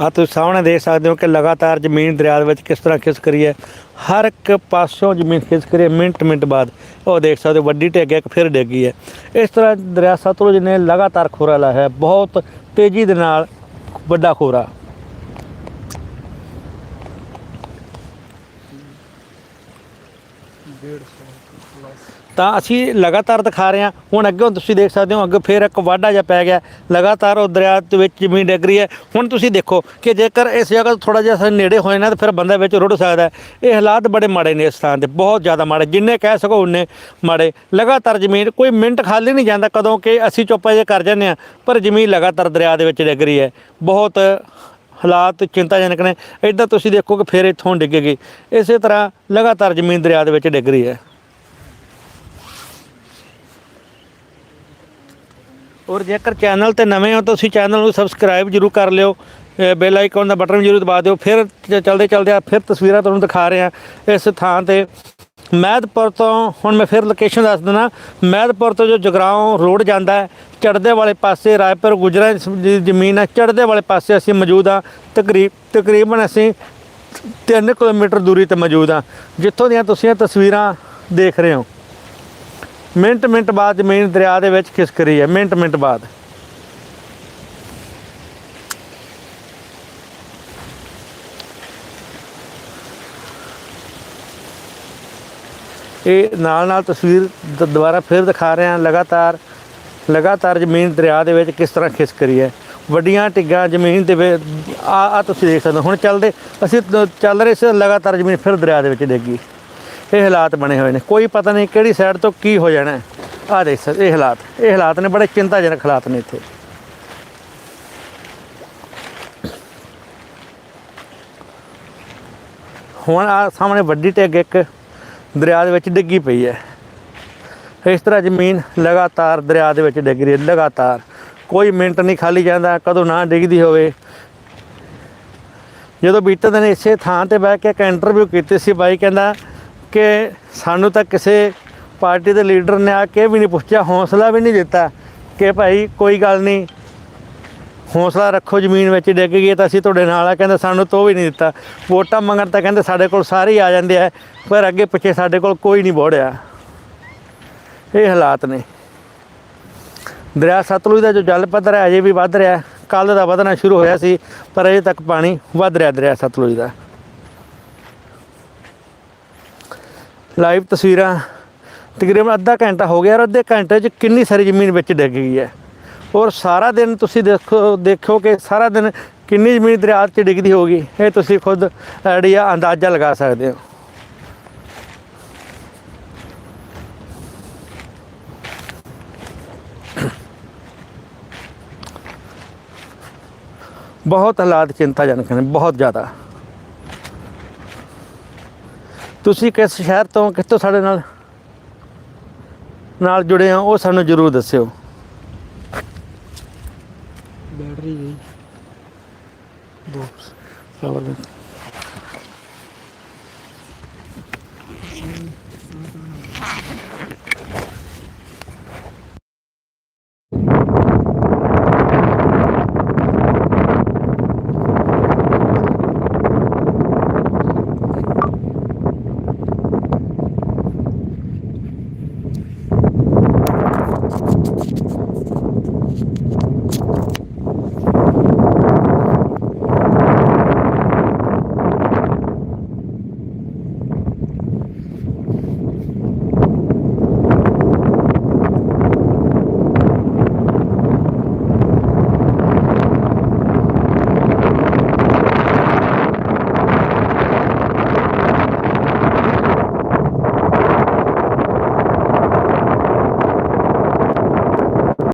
ਆ ਤੁਸੀਂ ਸਾਹਮਣੇ ਦੇਖ ਸਕਦੇ ਹੋ ਕਿ ਲਗਾਤਾਰ ਜ਼ਮੀਨ ਦਰਿਆ ਦੇ ਵਿੱਚ ਕਿਸ ਤਰ੍ਹਾਂ ਖਿਸਕ ਰਹੀ ਹੈ। ਹਰ ਇੱਕ ਪਾਸੋਂ ਜ਼ਮੀਨ ਖਿਸਕ ਰਹੀ ਹੈ, ਮਿੰਟ ਮਿੰਟ ਬਾਅਦ। ਉਹ ਦੇਖ ਸਕਦੇ ਹੋ ਵੱਡੀ ਢਹਿ ਇੱਕ ਫਿਰ ਡਿੱਗੀ ਹੈ। ਇਸ ਤਰ੍ਹਾਂ ਦਰਿਆ ਸਤਲੁਜ ਨੇ ਲਗਾਤਾਰ ਖੋਰਾ ਲਾਇਆ ਹੈ, ਬਹੁਤ ਤੇਜ਼ੀ ਦੇ ਨਾਲ ਵੱਡਾ ਖੋਰਾ। ਤਾਂ ਅਸੀਂ ਲਗਾਤਾਰ ਦਿਖਾ ਰਹੇ ਹਾਂ। ਹੁਣ ਅੱਗੇ ਤੁਸੀਂ ਦੇਖ ਸਕਦੇ ਹੋ, ਅੱਗੇ ਫਿਰ ਇੱਕ ਵਾਢਾ ਜਿਹਾ ਪੈ ਗਿਆ। ਲਗਾਤਾਰ ਉਹ ਦਰਿਆ ਦੇ ਵਿੱਚ ਜ਼ਮੀਨ ਡਿੱਗ ਰਹੀ ਹੈ। ਹੁਣ ਤੁਸੀਂ ਦੇਖੋ ਕਿ ਜੇਕਰ ਇਸ ਜਗ੍ਹਾ ਤੋਂ ਥੋੜਾ ਜਿਹਾ ਅਸੀਂ ਨੇੜੇ ਹੋਏ ਨਾ, ਤਾਂ ਫਿਰ ਬੰਦਾ ਵਿੱਚ ਰੁੜ ਸਕਦਾ ਹੈ। ਇਹ ਹਾਲਾਤ ਬੜੇ ਮਾੜੇ ਨੇ ਇਸ ਸਥਾਨ ਦੇ, ਬਹੁਤ ਜ਼ਿਆਦਾ ਮਾੜੇ। ਜਿੰਨੇ ਕਹਿ ਸਕੋ ਉਨੇ ਮਾੜੇ। ਲਗਾਤਾਰ ਜ਼ਮੀਨ ਕੋਈ ਮਿੰਟ ਖਾਲੀ ਨਹੀਂ ਜਾਂਦਾ ਕਦੋਂ ਕਿ ਅਸੀਂ ਚੁੱਪ ਜੇ ਕਰ ਜਾਂਦੇ ਹਾਂ, ਪਰ ਜ਼ਮੀਨ ਲਗਾਤਾਰ ਦਰਿਆ ਦੇ ਵਿੱਚ ਡਿੱਗ ਰਹੀ ਹੈ। ਬਹੁਤ ਹਾਲਾਤ ਚਿੰਤਾਜਨਕ ਨੇ। ਇੱਦਾਂ ਤੁਸੀਂ ਦੇਖੋ ਕਿ ਫਿਰ ਇੱਥੋਂ ਡਿੱਗੇਗੀ। ਇਸੇ ਤਰ੍ਹਾਂ ਲਗਾਤਾਰ ਜ਼ਮੀਨ ਦਰਿਆ ਦੇ ਵਿੱਚ ਡਿੱਗ ਰਹੀ ਹੈ। ਔਰ ਜੇਕਰ ਚੈਨਲ ਤੇ ਨਵੇਂ ਹੋ ਤਾਂ ਤੁਸੀਂ ਚੈਨਲ ਨੂੰ ਸਬਸਕ੍ਰਾਈਬ ਜਰੂਰ ਕਰ ਲਿਓ। ਬੈਲ ਆਈਕਨ ਦਾ ਬਟਨ ਵੀ ਜਰੂਰ ਦਬਾ ਦਿਓ। ਫਿਰ ਚ- ਚਲਦੇ ਚਲਦੇ ਆ, ਫਿਰ ਤਸਵੀਰਾਂ ਤੁਹਾਨੂੰ ਦਿਖਾ ਰਹੇ ਆ ਇਸ ਥਾਂ ਤੇ। ਮਹਿਦਪੁਰ ਤੋਂ, ਹੁਣ ਮੈਂ ਫਿਰ ਲੋਕੇਸ਼ਨ ਦੱਸ ਦਿੰਦਾ ਮਹਿਦਪੁਰ ਤੋਂ ਜੋ ਜਗਰਾਉਂ ਰੋਡ ਜਾਂਦਾ ਹੈ, ਚੜ੍ਹਦੇ ਵਾਲੇ ਪਾਸੇ ਰਾਏਪੁਰ ਗੁਜਰਾਂ ਦੀ ਜ਼ਮੀਨ ਹੈ। ਚੜ੍ਹਦੇ ਵਾਲੇ ਪਾਸੇ ਅਸੀਂ ਮੌਜੂਦ ਆ ਤਕਰੀਬ ਤਕਰੀਬਨ ਅਸੀਂ 3 ਕਿਲੋਮੀਟਰ ਦੂਰੀ ਤੇ ਮੌਜੂਦ ਆ ਜਿੱਥੋਂ ਦੀਆਂ ਤੁਸੀਂ ਇਹ ਤਸਵੀਰਾਂ ਦੇਖ ਰਹੇ ਹੋ। ਮਿੰਟ ਮਿੰਟ ਬਾਅਦ ਜ਼ਮੀਨ ਦਰਿਆ ਦੇ ਵਿੱਚ ਖਿਸਕ ਰਹੀ ਹੈ, ਮਿੰਟ ਮਿੰਟ ਬਾਅਦ। ਇਹ ਨਾਲ ਨਾਲ ਤਸਵੀਰ ਦ- ਦੁਬਾਰਾ ਫਿਰ ਦਿਖਾ ਰਹੇ ਹਾਂ, ਲਗਾਤਾਰ ਲਗਾਤਾਰ ਜ਼ਮੀਨ ਦਰਿਆ ਦੇ ਵਿੱਚ ਕਿਸ ਤਰ੍ਹਾਂ ਖਿਸਕ ਰਹੀ ਹੈ। ਵੱਡੀਆਂ ਟਿੱਗਾਂ ਜ਼ਮੀਨ ਦੇ ਵਿੱਚ, ਆ ਆ ਤੁਸੀਂ ਦੇਖ ਸਕਦੇ ਹੋ। ਹੁਣ ਚੱਲਦੇ, ਅਸੀਂ ਚੱਲ ਰਹੇ ਸੀ, ਲਗਾਤਾਰ ਜ਼ਮੀਨ ਫਿਰ ਦਰਿਆ ਦੇ ਵਿੱਚ ਡਿੱਗੀ ਇਹ ਹਾਲਾਤ ਬਣੇ ਹੋਏ ਨੇ। ਕੋਈ ਪਤਾ ਨਹੀਂ ਕਿਹੜੀ ਸਾਈਡ ਤੋਂ ਕੀ ਹੋ ਜਾਣਾ ਹੈ। ਆ ਦੇਖ ਸਕਦੇ ਇਹ ਹਾਲਾਤ ਇਹ ਹਾਲਾਤ ਨੇ ਬੜੇ ਚਿੰਤਾਜਨਕ ਹਾਲਾਤ ਨੇ ਇੱਥੇ। ਹੁਣ ਆ ਸਾਹਮਣੇ ਵੱਡੀ ਟਿੱਗ ਇੱਕ ਦਰਿਆ ਦੇ ਵਿੱਚ ਡਿੱਗੀ ਪਈ ਹੈ। ਇਸ ਤਰ੍ਹਾਂ ਜ਼ਮੀਨ ਲਗਾਤਾਰ ਦਰਿਆ ਦੇ ਵਿੱਚ ਡਿੱਗ ਰਹੀ ਹੈ, ਲਗਾਤਾਰ। ਕੋਈ ਮਿੰਟ ਨਹੀਂ ਖਾਲੀ ਜਾਂਦਾ, ਕਦੋਂ ਨਾ ਡਿੱਗਦੀ ਹੋਵੇ। ਜਦੋਂ ਬੀਤੇ ਦਿਨ ਇਸੇ ਥਾਂ ਤੇ ਬਹਿ ਕੇ ਇੱਕ ਇੰਟਰਵਿਊ ਕੀਤੀ ਸੀ, ਬਾਈ ਕਹਿੰਦਾ ਕਿ ਸਾਨੂੰ ਤਾਂ ਕਿਸੇ ਪਾਰਟੀ ਦੇ ਲੀਡਰ ਨੇ ਆ ਕੇ ਵੀ ਨਹੀਂ ਪੁੱਛਿਆ, ਹੌਸਲਾ ਵੀ ਨਹੀਂ ਦਿੱਤਾ ਕਿ ਭਾਈ ਕੋਈ ਗੱਲ ਨਹੀਂ, ਹੌਸਲਾ ਰੱਖੋ ਜ਼ਮੀਨ ਵਿੱਚ ਡਿੱਗ ਗਈ ਤਾਂ ਅਸੀਂ ਤੁਹਾਡੇ ਨਾਲ ਆ। ਕਹਿੰਦਾ ਸਾਨੂੰ ਤੋਂ ਵੀ ਨਹੀਂ ਦਿੱਤਾ। ਵੋਟਾਂ ਮੰਗਣ ਤਾਂ ਕਹਿੰਦੇ ਸਾਡੇ ਕੋਲ ਸਾਰੇ ਹੀ ਆ ਜਾਂਦੇ ਆ, ਪਰ ਅੱਗੇ ਪਿੱਛੇ ਸਾਡੇ ਕੋਲ ਕੋਈ ਨਹੀਂ ਵੋੜਿਆ। ਇਹ ਹਾਲਾਤ ਨੇ। ਦਰਿਆ ਸਤਲੁਜ ਦਾ ਜੋ ਜਲ ਪੱਧਰ ਹੈ, ਅਜੇ ਵੀ ਵੱਧ ਰਿਹਾ। ਕੱਲ ਦਾ ਵਧਣਾ ਸ਼ੁਰੂ ਹੋਇਆ ਸੀ, ਪਰ ਅਜੇ ਤੱਕ ਪਾਣੀ ਵੱਧ ਰਿਹਾ ਦਰਿਆ ਸਤਲੁਜ ਦਾ। ਲਾਈਵ ਤਸਵੀਰਾਂ, ਤਕਰੀਬਨ ਅੱਧਾ ਘੰਟਾ ਹੋ ਗਿਆ ਔਰ ਅੱਧੇ ਘੰਟੇ 'ਚ ਕਿੰਨੀ ਸਾਰੀ ਜ਼ਮੀਨ ਵਿੱਚ ਡਿੱਗ ਗਈ ਹੈ। ਔਰ ਸਾਰਾ ਦਿਨ ਤੁਸੀਂ ਦੇਖੋ ਦੇਖੋ ਕਿ ਸਾਰਾ ਦਿਨ ਕਿੰਨੀ ਜ਼ਮੀਨ ਦਰਿਆ 'ਚ ਡਿੱਗਦੀ ਹੋਗੀ ਇਹ ਤੁਸੀਂ ਖੁਦ ਆਈਡੀਆ ਅੰਦਾਜ਼ਾ ਲਗਾ ਸਕਦੇ ਹੋ। ਬਹੁਤ ਹਾਲਾਤ ਚਿੰਤਾਜਨਕ ਨੇ, ਬਹੁਤ ਜ਼ਿਆਦਾ। ਤੁਸੀਂ ਕਿਸ ਸ਼ਹਿਰ ਤੋਂ ਕਿੱਥੋਂ ਸਾਡੇ ਨਾਲ ਨਾਲ ਜੁੜੇ ਹੋ, ਉਹ ਸਾਨੂੰ ਜਰੂਰ ਦੱਸਿਓ। ਬੈਟਰੀ ਗਈ ਦੋ।